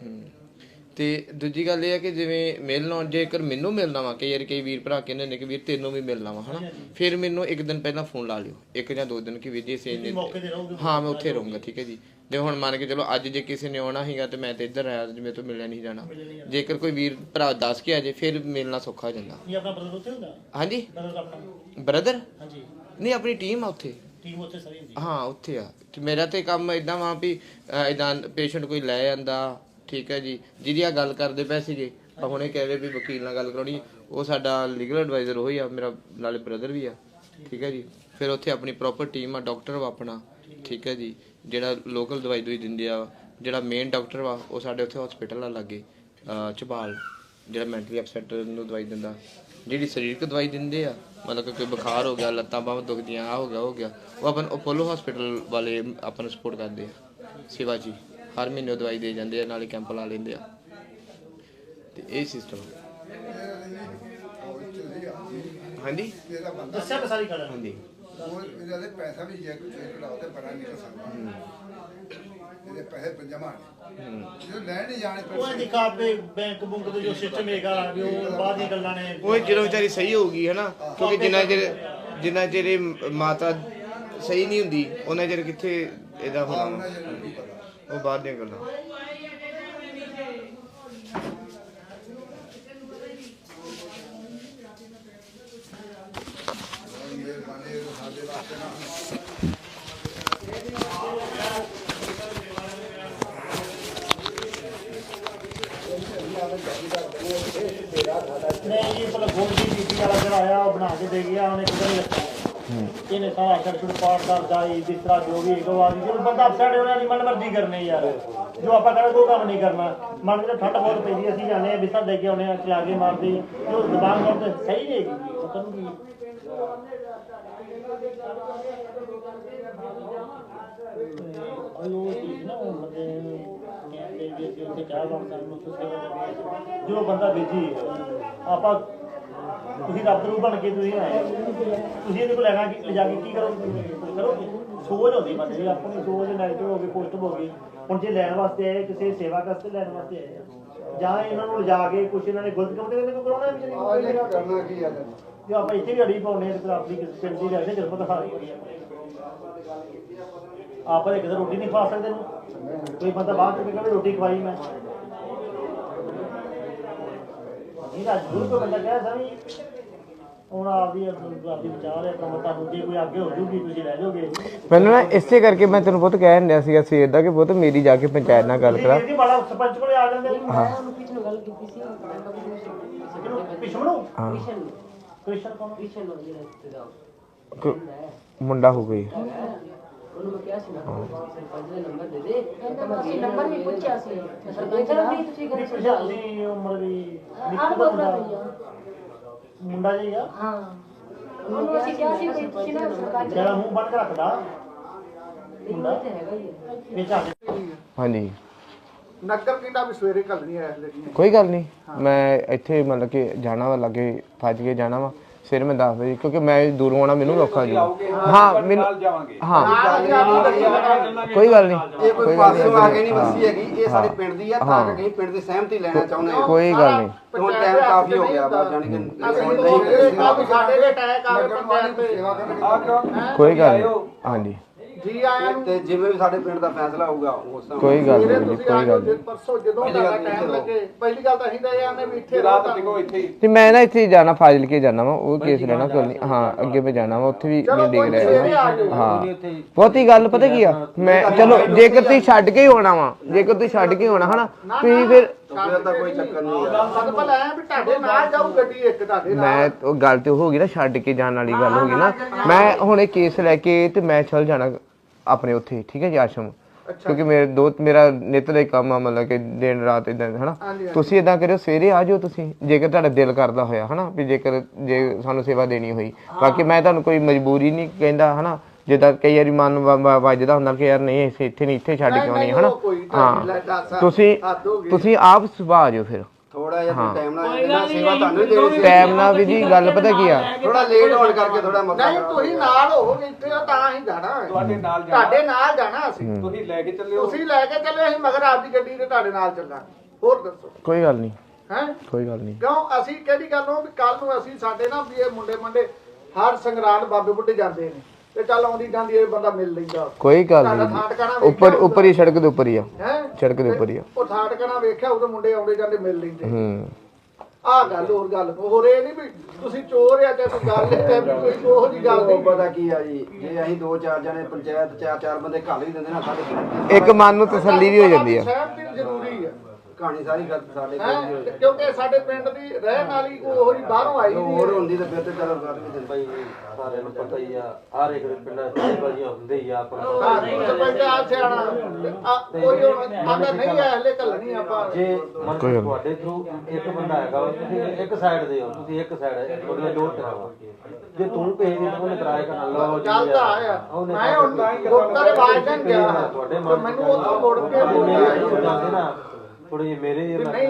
ਹੂੰ। ਤੇ ਦੂਜੀ ਗੱਲ ਇਹ ਹੈ ਕਿ ਜਿਵੇਂ ਮਿਲਣਾ ਜੇਕਰ ਮੈਨੂੰ ਮਿਲਣਾ ਵਾ ਕਈ ਵਾਰ ਕਈ ਵੀਰ ਭਰਾ ਕਹਿੰਦੇ ਨੇ ਕਿ ਵੀਰ ਤੈਨੂੰ ਵੀ ਮਿਲਣਾ ਵਾ ਹਨਾ? ਫਿਰ ਮੈਨੂੰ ਇੱਕ ਦਿਨ ਪਹਿਲਾਂ ਫੋਨ ਲਾ ਲਿਓ ਇੱਕ ਜਾਂ ਦੋ ਦਿਨ ਕਿ ਵੀਰ ਜੀ ਸੇ ਨੇ ਮੌਕੇ ਤੇ ਰਹੋਗੇ। ਹਾਂ ਮੈਂ ਉੱਥੇ ਰਹੂੰਗਾ ਠੀਕ ਹੈ ਜੀ। ਜੇ ਹੁਣ ਮੰਨ ਕੇ ਚਲੋ ਅੱਜ ਜੇ ਕਿਸੇ ਨੇ ਆਉਣਾ ਸੀਗਾ ਤੇ ਮੈਂ ਤੇ ਇੱਧਰ ਆਇਆ ਜਿਵੇਂ ਤੋਂ ਮਿਲਿਆ ਨਹੀਂ ਜਾਣਾ। ਜੇਕਰ ਕੋਈ ਵੀਰ ਭਰਾ ਦੱਸ ਕੇ ਆ ਜੇ ਫਿਰ ਮਿਲਣਾ ਸੌਖਾ ਹੋ ਜਾਂਦਾ। ਇਹ ਆਪਣਾ ਬ੍ਰਦਰ ਉੱਥੇ ਹੁੰਦਾ? ਹਾਂਜੀ? ਬ੍ਰਦਰ ਆਪਣਾ? ਬ੍ਰਦਰ ਹਾਂਜੀ। ਨਹੀਂ ਆਪਣੀ ਟੀਮ ਆ ਉੱਥੇ। ਟੀਮ ਉੱਥੇ ਸਾਰੀ ਹੁੰਦੀ ਹਾਂ। ਉੱਥੇ ਆ। ਤੇ ਮੇਰਾ ਤੇ ਕੰਮ ਇਦਾਂ ਵਾ ਵੀ ਇਦਾਂ ਪੇਸ਼ੈਂਟ ਕੋਈ ਲੈ ਜਾਂਦਾ ਠੀਕ ਹੈ ਜੀ। ਜਿਹਦੀ ਆ ਗੱਲ ਕਰਦੇ ਪਏ ਸੀਗੇ। ਆ ਹੁਣੇ ਕਹਿ ਰਹੇ ਵੀ ਵਕੀਲ ਨਾਲ ਗੱਲ ਕਰਾਉਣੀ ਉਹ ਸਾਡਾ ਲੀਗਲ ਐਡਵਾਈਜ਼ਰ ਉਹੀ ਆ, ਮੇਰਾ ਨਾਲੇ ਬ੍ਰਦਰ ਵੀ ਆ। ਠੀਕ ਹੈ ਜੀ। ਫਿਰ ਉੱਥੇ ਆਪਣੀ ਪ੍ਰੋਪਰ ਟੀਮ ਆ ਡਾਕਟਰ ਵਾ ਆਪਣਾ। ਠੀਕ ਹੈ ਜੀ। ਜਿਹੜਾ ਲੋਕਲ ਦਵਾਈ ਦੋਈ ਦਿੰਦੇ ਆ, ਜਿਹੜਾ ਮੇਨ ਡਾਕਟਰ ਵਾ, ਉਹ ਸਾਡੇ ਉੱਥੇ ਹਸਪੀਟਲ ਆ ਲੱਗੇ ਚਬਾਲ ਜਿਹੜਾ ਮੈਂਟਲੀ ਅਪਸੈਟ ਨੂੰ ਦਵਾਈ ਦਿੰਦਾ। ਜਿਹੜੀ ਸਰੀਰਕ ਦਵਾਈ ਦਿੰਦੇ ਆ, ਮਤਲਬ ਕਿ ਕੋਈ ਬੁਖਾਰ ਹੋ ਗਿਆ, ਲੱਤਾਂ ਬਾਹਾਂ ਦੁਖਦੀਆਂ ਆ ਹੋ ਗਿਆ ਹੋ ਗਿਆ, ਉਹ ਆਪਾਂ ਅਪੋਲੋ ਹਸਪੀਟਲ ਵਾਲੇ ਆਪਾਂ ਨੂੰ ਸਪੋਰਟ ਕਰਦੇ ਆ। ਸੇਵਾ ਜੀ। ਹਰ ਮਹੀਨੇ ਉਹ ਦਵਾਈ ਦੇ ਜਾਂਦੇ ਆ ਨਾਲੇ ਕੈਂਪ ਲਾ ਲੈਂਦੇ ਆ। ਤੇ ਇਹ ਸਿਸਟਮ ਹਾਂਜੀ? ਦੱਸਿਆ ਤਾਂ ਸਾਰੀ ਗੱਲ। ਹਾਂਜੀ। ਉਹ ਇਹਦਾ ਤੇ ਪੈਸਾ ਵੀ ਜੇ ਕੋਈ ਕਢਾਓ ਤੇ ਬੜਾ ਨਿਕਲ ਸਕਦਾ। ਇਹਦੇ ਪੈਸੇ ਜਮਾ ਨੇ ਜੋ ਲੈਣ ਨਹੀਂ ਜਾਣੇ ਉਹ ਪੈਸੇ। ਦਿਖਾ ਪੇ ਬੈਂਕ ਬੁੰਕ ਦੇ ਜੋ ਸਿਸਟਮ ਹੈਗਾ ਵੀ ਉਹ ਬਾਅਦ ਦੀਆਂ ਗੱਲਾਂ ਨੇ। ਉਹ ਜਦੋਂ ਵਿਚਾਰੀ ਸਹੀ ਹੋਊਗੀ ਹੈ। ਨਾ ਕਿਉਂਕਿ ਜਿੰਨਾ ਚਿਰ ਜਿੰਨਾ ਚਿਰ ਇਹ ਮਾਤਾ ਸਹੀ ਨਹੀਂ ਹੁੰਦੀ ਉਹਨਾਂ ਚਿਰ ਕਿੱਥੇ ਇਹਦਾ ਹੋਣਾ। ਵਾ। ਉਹ ਬਾਅਦ ਦੀਆਂ ਗੱਲਾਂ ਨਹੀਂ ਜੀ ਭਲਾ ਗੋਲ ਦੀ ਬੀਬੀ ਵਾਲਾ ਜਿਹੜਾ ਆਇਆ ਉਹ ਬਣਾ ਕੇ ਦੇ ਗਿਆ ਉਹਨੇ ਕਿਧਰ ਰੱਖਿਆ ਇਹਨੇ ਸਾਰਾ ਛੜ ਛੜ ਪਾੜ ਦਾ ਜਾਈ ਬਿਸਤਰਾ ਜੋ ਵੀ ਹੈਗਾ ਉਹ ਜਦੋਂ ਬੰਦਾ ਅਪਸੈਟ ਹੋਣਾ ਨਹੀਂ ਮਨ ਕਰਨੀ ਯਾਰ। ਜੋ ਆਪਾਂ ਕਹਿੰਦੇ ਉਹ ਕੰਮ ਨਹੀਂ ਕਰਨਾ। ਮਨ ਵਿੱਚ ਠੱਡ ਬਹੁਤ ਪੈਂਦੀ ਅਸੀਂ ਜਾਂਦੇ ਆ, ਬਿਸਤਰਾ ਦੇ ਕੇ ਆਉਣੇ ਆ, ਚਲਾ ਕੇ ਮਾਰਦੇ ਜੋ ਜ਼ਬਾਨ ਨਾਲ ਸਹੀ ਨਹੀਂ ਹੈਗੀ। ਪਤਾ ਨਹੀਂ ਅਲੋ ਚੀਜ਼ ਨਾ, ਉਹ ਕਹਿੰਦੇ ਵੀ ਅਸੀਂ ਉੱਥੇ ਚਾਹ ਬਣ ਸਾਨੂੰ ਤੁਸੀਂ ਜੋ ਬੰਦਾ ਬੀਜੀ ਆਪਾਂ ਤੁਸੀਂ ਰੱਬ ਰੂ ਬਣ ਕੇ ਤੁਸੀਂ ਆਏ ਤੁਸੀਂ ਇਹਦੇ ਕੋਲ ਲੈਣਾ ਕੀ ਲਿਜਾ ਕੇ ਕੀ ਕਰੋਗੇ? ਕਰੋਗੇ? ਸੋਚ ਹੁੰਦੀ ਬੰਦੇ ਦੀ ਆਪਣੀ ਸੋਚ ਨੈਗੇਟਿਵ ਹੋ ਗਈ ਪੋਜ਼ਿਟਿਵ ਹੋ ਗਈ। ਹੁਣ ਜੇ ਲੈਣ ਵਾਸਤੇ ਆਏ ਕਿਸੇ ਸੇਵਾ ਵਾਸਤੇ ਲੈਣ ਵਾਸਤੇ ਆਏ ਜਾਂ ਇਹਨਾਂ ਨੂੰ ਲਿਜਾ ਕੇ ਕੁਛ ਇਹਨਾਂ ਨੇ ਗਲਤ ਕੰਮ ਤੇ ਨੂੰ ਕਰਾਉਣਾ ਵੀ ਨਹੀਂ ਕਰਨਾ ਕੀ ਹੈ ਜੋ ਆਪਾਂ ਇੱਥੇ ਵੀ ਅੜੀ ਪਾਉਨੇ ਤੇ ਆਪਣੀ ਪਿੰਡ ਦੀ ਰਹਿੰਦੇ ਕਿਸਮਤ ਹਾਰੀ ਹੋਈ ਹੈ ਆਪਾਂ ਇੱਕ ਰੋਟੀ ਨਹੀਂ ਖਵਾ ਸਕਦੇ ਨੂੰ ਕੋਈ ਬੰਦਾ ਬਾਹਰ ਤੋਂ ਕਹਿੰਦਾ ਰੋਟੀ ਖਵਾਈ ਮੈਂ। ਨਹੀਂ ਰਾਜ ਗੁਰੂ ਕੋ ਬੰਦਾ ਕਹਿ ਸਵੀ ਹੁਣ ਆਪਦੀ ਆਪਦੀ ਵਿਚਾਰ ਹੈ ਆਪਣਾ ਤੁਹਾਨੂੰ ਜੇ ਕੋਈ ਅੱਗੇ ਹੋ ਜੂਗੀ ਤੁਸੀਂ ਰਹਿ ਜਾਓਗੇ। ਮੈਨੂੰ ਨਾ ਇਸੇ ਕਰਕੇ ਮੈਂ ਤੈਨੂੰ ਬਹੁਤ ਕਹਿ ਰਿਹਾ ਸੀਗਾ ਸਵੇਰ ਦਾ ਕਿ ਬਹੁਤ ਮੇਰੀ ਜਾ ਕੇ ਪੰਚਾਇਤ ਨਾਲ ਗੱਲ ਕਰਾ। ਇਹਦੀ ਬਾਲਾ ਸਰਪੰਚ ਕੋਲੇ ਆ ਜਾਂਦੇ ਹਾਂ। ਪਿਛਮਣੋ ਕ੍ਰਿਸ਼ਨ ਕੌਣ ਕੋਈ ਮੁੰਡਾ ਹੋ ਗਈ ਨੰਬਰ ਵੀ ਪੁੱਛਿਆ ਸੀ। ਦੇਖ ਲਓ ਵੀ ਤੁਸੀਂ ਗੱਲ ਸੁਝਾ ਲਈ ਦੀ ਉਮਰ ਵੀ ਆਹ ਨਿੱਕਾ ਬੋਲਦਾ ਮੁੰਡਾ ਮੁੰਡਾ ਜੀ ਆ? ਹਾਂ। ਉਹਨੂੰ ਅਸੀਂ ਕਿਹਾ ਸੀ ਵੀ ਤੁਸੀਂ ਨਾ ਸਰਕਾਰੀ ਜਿਹੜਾ ਮੂੰਹ ਬੰਦ ਕੇ ਰੱਖਦਾ ਮੁੰਡਾ? ਤੇ ਹੈਗਾ ਹੀ ਹੈ ਵਿੱਚ ਆ ਕੇ ਹਾਂਜੀ। ਨਗਰ ਕਿੰਨਾ ਵੀ ਸਵੇਰੇ ਘੱਲਣੀ ਹੈ ਇਸ ਲਈ ਕੋਈ ਗੱਲ ਨਹੀਂ ਮੈਂ ਇੱਥੇ ਮਤਲਬ ਕਿ ਜਾਣਾ ਵਾ ਲੱਗੇ ਭੱਜ ਕੇ ਜਾਣਾ ਵਾ। ਸਵੇਰੇ ਮੈਂ 10 ਵਜੇ ਕਿਉਂਕਿ ਮੈਂ ਦੂਰੋਂ ਆਉਣਾ ਮੈਨੂੰ ਔਖਾ ਜੀ। ਹਾਂ ਮੈਨੂੰ ਹਾਂ। ਕੋਈ ਗੱਲ ਨਹੀਂ। ਇਹ ਕੋਈ ਗੱਲ ਪਾਸੋਂ ਆ ਕੇ ਨਹੀਂ। ਵਸੀ ਹੈਗੀ ਇਹ ਸਾਡੇ ਪਿੰਡ ਦੀ ਆ ਤਾਂ ਅਸੀਂ ਪਿੰਡ ਦੀ ਸਹਿਮਤੀ ਲੈਣਾ ਚਾਹੁੰਦੇ ਹਾਂ। ਕੋਈ ਗੱਲ ਨਹੀਂ। ਹੁਣ ਟਾਈਮ ਕਾਫੀ ਹੋ ਗਿਆ ਬਸ ਜਾਣੀ ਕਿ ਹੁਣ ਨਹੀਂ ਸਾਡੇ ਦੇ ਟੈਕ ਕੋਈ ਗੱਲ ਨਹੀਂ। ਹਾਂਜੀ। ਜੀ ਆਇਆਂ ਨੂੰ। ਤੇ ਜਿਵੇਂ ਵੀ ਸਾਡੇ ਪਿੰਡ ਦਾ ਫੈਸਲਾ ਹੋਊਗਾ ਉਸ ਤਰ੍ਹਾਂ ਕੋਈ ਗੱਲ ਨਹੀਂ ਜੀ ਕੋਈ ਗੱਲ ਨਹੀਂ। ਪਰਸੋਂ ਜਦੋਂ ਤੁਹਾਡਾ ਟਾਈਮ ਲੱਗੇ ਪਹਿਲੀ ਗੱਲ ਤਾਂ ਅਸੀਂ ਤਾਂ ਇਹ ਆਨੇ ਵੀ ਇੱਥੇ ਰਾਤ ਟਿਕੋ ਇੱਥੇ ਤੇ ਮੈਂ ਨਾ ਇੱਥੇ ਹੀ ਜਾਣਾ ਫਾਜ਼ਿਲ ਕੇ ਜਾਣਾ ਵਾ ਉਹ ਕੇਸ ਲੈਣਾ ਕੋਈ ਨਹੀਂ ਹਾਂ ਅੱਗੇ ਮੈਂ ਜਾਣਾ ਵਾ ਉੱਥੇ ਵੀ ਮੈਂ ਦੇਖ ਰਿਹਾ ਹਾਂ। ਹਾਂ ਬਹੁਤੀ ਗੱਲ ਪਤਾ ਕੀ ਆ? ਮੈਂ ਚਲੋ ਜੇਕਰ ਤੁਸੀਂ ਛੱਡ ਕੇ ਹੀ ਹੋਣਾ ਵਾ ਜੇਕਰ ਤੁਸੀਂ ਛੱਡ ਕੇ ਹਨਾ? ਤੁਸੀਂ ਫਿਰ ਫਿਰ ਤਾਂ ਕੋਈ ਚੱਕਰ ਨਹੀਂ ਹੈਗਾ। ਸਤਪਲ ਐ ਵੀ ਤੁਹਾਡੇ ਨਾਲ ਜਾਊ ਗੱਡੀ ਇੱਕ ਤੁਹਾਡੇ ਨਾਲ। ਮੈਂ ਉਹ ਗੱਲ ਤੇ ਹੋ ਗਈ ਨਾ ਛੱਡ ਕੇ ਜਾਣ ਵਾਲੀ ਗੱਲ ਹੋ ਗਈ ਨਾ। ਮੈਂ ਹੁਣ ਇਹ ਕੇਸ ਲੈ ਕੇ ਤੇ ਮੈਂ ਚਲ ਜਾਣਾ। ਆਪਣੇ ਉੱਥੇ ਠੀਕ ਹੈ ਜੀ ਆਸ਼ਰਮ। ਕਿਉਂਕਿ ਮੇਰੇ ਦੋ ਮੇਰਾ ਨਿੱਤ ਦਾ ਹੀ ਕੰਮ ਆ ਮਤਲਬ ਕਿ ਦਿਨ ਰਾਤ ਇਦਾਂ ਹਨਾ? ਤੁਸੀਂ ਇਦਾਂ ਕਰਿਓ ਸਵੇਰੇ ਆ ਜਾਓ ਤੁਸੀਂ ਜੇਕਰ ਤੁਹਾਡਾ ਦਿਲ ਕਰਦਾ ਹੋਇਆ ਹਨਾ? ਵੀ ਜੇਕਰ ਜੇ ਸਾਨੂੰ ਸੇਵਾ ਦੇਣੀ ਹੋਈ। ਬਾਕੀ ਮੈਂ ਤੁਹਾਨੂੰ ਕੋਈ ਮਜਬੂਰੀ ਨਹੀਂ ਕਹਿੰਦਾ ਹਨਾ? ਜਿੱਦਾਂ ਕਈ ਵਾਰੀ ਮਨ ਵੱਜਦਾ ਹੁੰਦਾ ਕਿ ਯਾਰ ਨਹੀਂ ਇੱਥੇ ਨਹੀਂ ਇੱਥੇ ਛੱਡ ਕੇ ਆਉਣੀ ਹਨਾ? ਹਾਂ। ਤੁਸੀਂ ਤੁਸੀਂ ਆਪ ਸੁਭਾ ਆ ਜਾਓ ਫਿਰ। ਥੋੜਾ ਜਿਹਾ ਟਾਈਮ ਨਾਲ ਇਹਨਾਂ ਸੇਵਾ ਤੁਹਾਨੂੰ ਹੀ ਦੇਣੀ ਸੀ ਟਾਈਮ ਨਾਲ ਵੀ ਜੀ ਗੱਲ ਪਤਾ ਕੀ ਆ? ਥੋੜਾ ਲੇਟ ਹੋਣ ਕਰਕੇ ਥੋੜਾ ਮਸਲਾ ਨਹੀਂ ਤੁਸੀਂ ਨਾਲ ਹੋਵੋਗੇ ਇੱਥੇ ਤਾਂ ਅਸੀਂ ਜਾਣਾ ਤੁਹਾਡੇ ਨਾਲ ਜਾਣਾ। ਤੁਹਾਡੇ ਨਾਲ ਜਾਣਾ ਅਸੀਂ। ਤੁਸੀਂ ਲੈ ਕੇ ਚੱਲਿਓ ਤੁਸੀਂ ਲੈ ਕੇ ਚੱਲੇ ਅਸੀਂ ਮਗਰ ਆਪਦੀ ਗੱਡੀ ਤੇ ਤੁਹਾਡੇ ਨਾਲ ਚੱਲਾਂਗੇ। ਹੋਰ ਦੱਸੋ। ਕੋਈ ਗੱਲ ਨਹੀਂ। ਹੈ? ਕੋਈ ਗੱਲ ਨਹੀਂ। ਕਿਉਂ? ਅਸੀਂ ਕਿਹੜੀ ਗੱਲੋਂ ਵੀ ਕੱਲ ਨੂੰ ਅਸੀਂ ਸਾਡੇ ਨਾ ਵੀ ਇਹ ਮੁੰਡੇ ਮੰਡੇ ਹਰ ਸੰਗਰਾਂਦ ਬਾਬੇ ਬੁੱਢੇ ਜਾਂਦੇ ਨੇ। ਤੇ ਚੱਲ ਆਉਂਦੀ ਜਾਂਦੀ ਇਹ ਬੰਦਾ ਮਿਲ ਲੈਂਦਾ। ਕੋਈ ਗੱਲ ਨਹੀਂ। ਉੱਪਰ ਉੱਪਰ ਹੀ ਸੜਕ ਦੇ ਉੱਪਰ ਹੀ ਆ। ਹੈ? ਸੜਕ ਦੇ ਉੱਪਰ ਹੀ ਆ। ਉਹ ਥਾਟ ਕਾਣਾ ਵੇਖਿਆ ਉਦੋਂ ਮੁੰਡੇ ਆਉਂਦੇ ਜਾਂਦੇ ਮਿਲ ਲੈਂਦੇ। ਹੂੰ। ਆਹ ਗੱਲ ਹੋਰ ਗੱਲ ਹੋਰ ਇਹ ਨਹੀਂ ਵੀ ਤੁਸੀਂ ਚੋਰ ਆ ਜਾਂ ਕੋਈ ਗੱਲ ਹੈ ਤੇ ਕੋਈ ਉਹੋ ਜੀ ਗੱਲ ਨਹੀਂ। ਪਤਾ ਕੀ ਆ ਜੀ ਜੇ ਅਸੀਂ ਦੋ ਚਾਰ ਜਣੇ ਪੰਚਾਇਤ ਚਾਰ ਚਾਰ ਬੰਦੇ ਘੱਲ ਵੀ ਦਿੰਦੇ ਨਾ ਸਾਡੇ ਇੱਕ ਮਨ ਨੂੰ ਤਸੱਲੀ ਵੀ ਹੋ ਜਾਂਦੀ ਆ। ਸਹਿਮਤੀ ਜ਼ਰੂਰੀ ਹੈ ਕਹਾਣੀ ਸਾਰੀ ਗੱਲ ਸਾਡੇ ਕੋਲ ਹੀ ਹੈਂ? ਕਿਉਂਕਿ ਸਾਡੇ ਪਿੰਡ ਦੀ ਰਹਿਣ ਵਾਲੀ ਉਹੋ ਜੀ ਬਾਹਰੋਂ ਆਈ ਹੋਈ। ਨਹੀਂ ਹੋਰ ਹੁੰਦੀ ਤਾਂ ਫਿਰ ਤੇ ਚਲੋ ਗੱਲ ਵੀ ਦਿੰਦੇ ਸਾਰਿਆਂ ਨੂੰ ਪਤਾ ਹੀ ਆ। ਹਰ ਇੱਕ ਦੇ ਪਿੰਡਾਂ ਚ ਬਾਜੀਆਂ ਹੁੰਦੇ ਹੀ ਆ ਆਪਾਂ ਨੂੰ ਹਾਂ ਸਰਪੰਚ ਆ ਸਿਆਣਾ। ਤੇ ਆ ਕੋਈ ਹੁਣ ਆਂਦਾ ਨਹੀਂ ਹੈ ਹਲੇ ਕੱਲਣੀ ਆਪਾਂ ਜੇ ਮੰਨ ਕੋਈ ਲਓ ਤੁਹਾਡੇ ਥਰੂ ਇੱਕ ਬੰਦਾ ਹੈਗਾ ਵਾ, ਤੁਸੀਂ ਇੱਕ ਸਾਈਡ ਦੇ ਹੋ ਤੁਸੀਂ ਇੱਕ ਸਾਈਡ ਤੁਹਾਡੇ ਦੋ ਤਰ੍ਹਾਂ ਵਾ ਜੇ ਤੂੰ ਭੇਜ ਦੇ ਤਾਂ ਕਿਰਾਏ ਕਰਨਾ ਲਓ ਜੀ ਗੱਲ ਤਾਂ ਆਇਆ ਮੈਂ ਹੁਣ ਗੁਰਦਾਰੇ ਬਾਜਨ ਗਿਆ। ਤੁਹਾਡੇ ਤੇ ਮਨ ਮੈਨੂੰ ਉੱਥੋਂ ਮੁੜ ਕੇ ਜਾਂਦੇ ਨਾ ਥੋੜੀ ਜਿਹੀ ਮੇਰੇ ਵੀ ਨਹੀਂ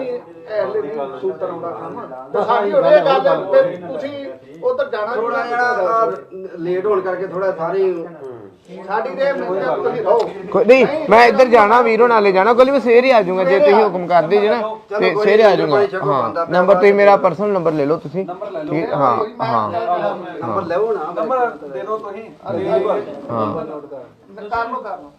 ਹਲੇ ਨਹੀਂ ਸੂਤਰ ਆਉਂਦਾ ਕੰਮ। ਤੇ ਸਾਡੀ ਇਹ ਗੱਲ ਫਿਰ ਤੁਸੀਂ ਉਧਰ ਜਾਣਾ ਥੋੜਾ ਜਿਹਾ ਲੇਟ ਹੋਣ ਕਰਕੇ ਥੋੜਾ ਸਾਰੇ ਸਾਡੀ ਦੇ ਮਿੰਟ ਤੁਸੀਂ ਰਹੋ। ਕੋਈ ਨਹੀਂ ਮੈਂ ਇੱਧਰ ਜਾਣਾ ਵੀਰੋ ਨਾਲੇ ਜਾਣਾ। ਕੋਈ ਨੀ, ਮੈਂ ਸਵੇਰੇ ਆ ਜਾਊਂਗਾ ਜੇ ਤੁਸੀਂ ਹੁਕਮ ਕਰਦੇ ਜੇ ਨਾ ਤੇ ਸਵੇਰੇ ਆ ਜਾਊਂਗਾ। ਹਾਂ ਨੰਬਰ ਤੁਸੀਂ ਮੇਰਾ ਪਰਸਨਲ ਨੰਬਰ ਲੈ ਲਓ ਤੁਸੀਂ। ਠੀਕ ਹਾਂ ਹਾਂ। ਨੰਬਰ ਲਓ ਨਾ ਨੰਬਰ ਦੇ ਦਿਓ ਤੁਸੀਂ। ਹਾਂ। ਕਰ ਲਓ। ਕਰ ਲਓ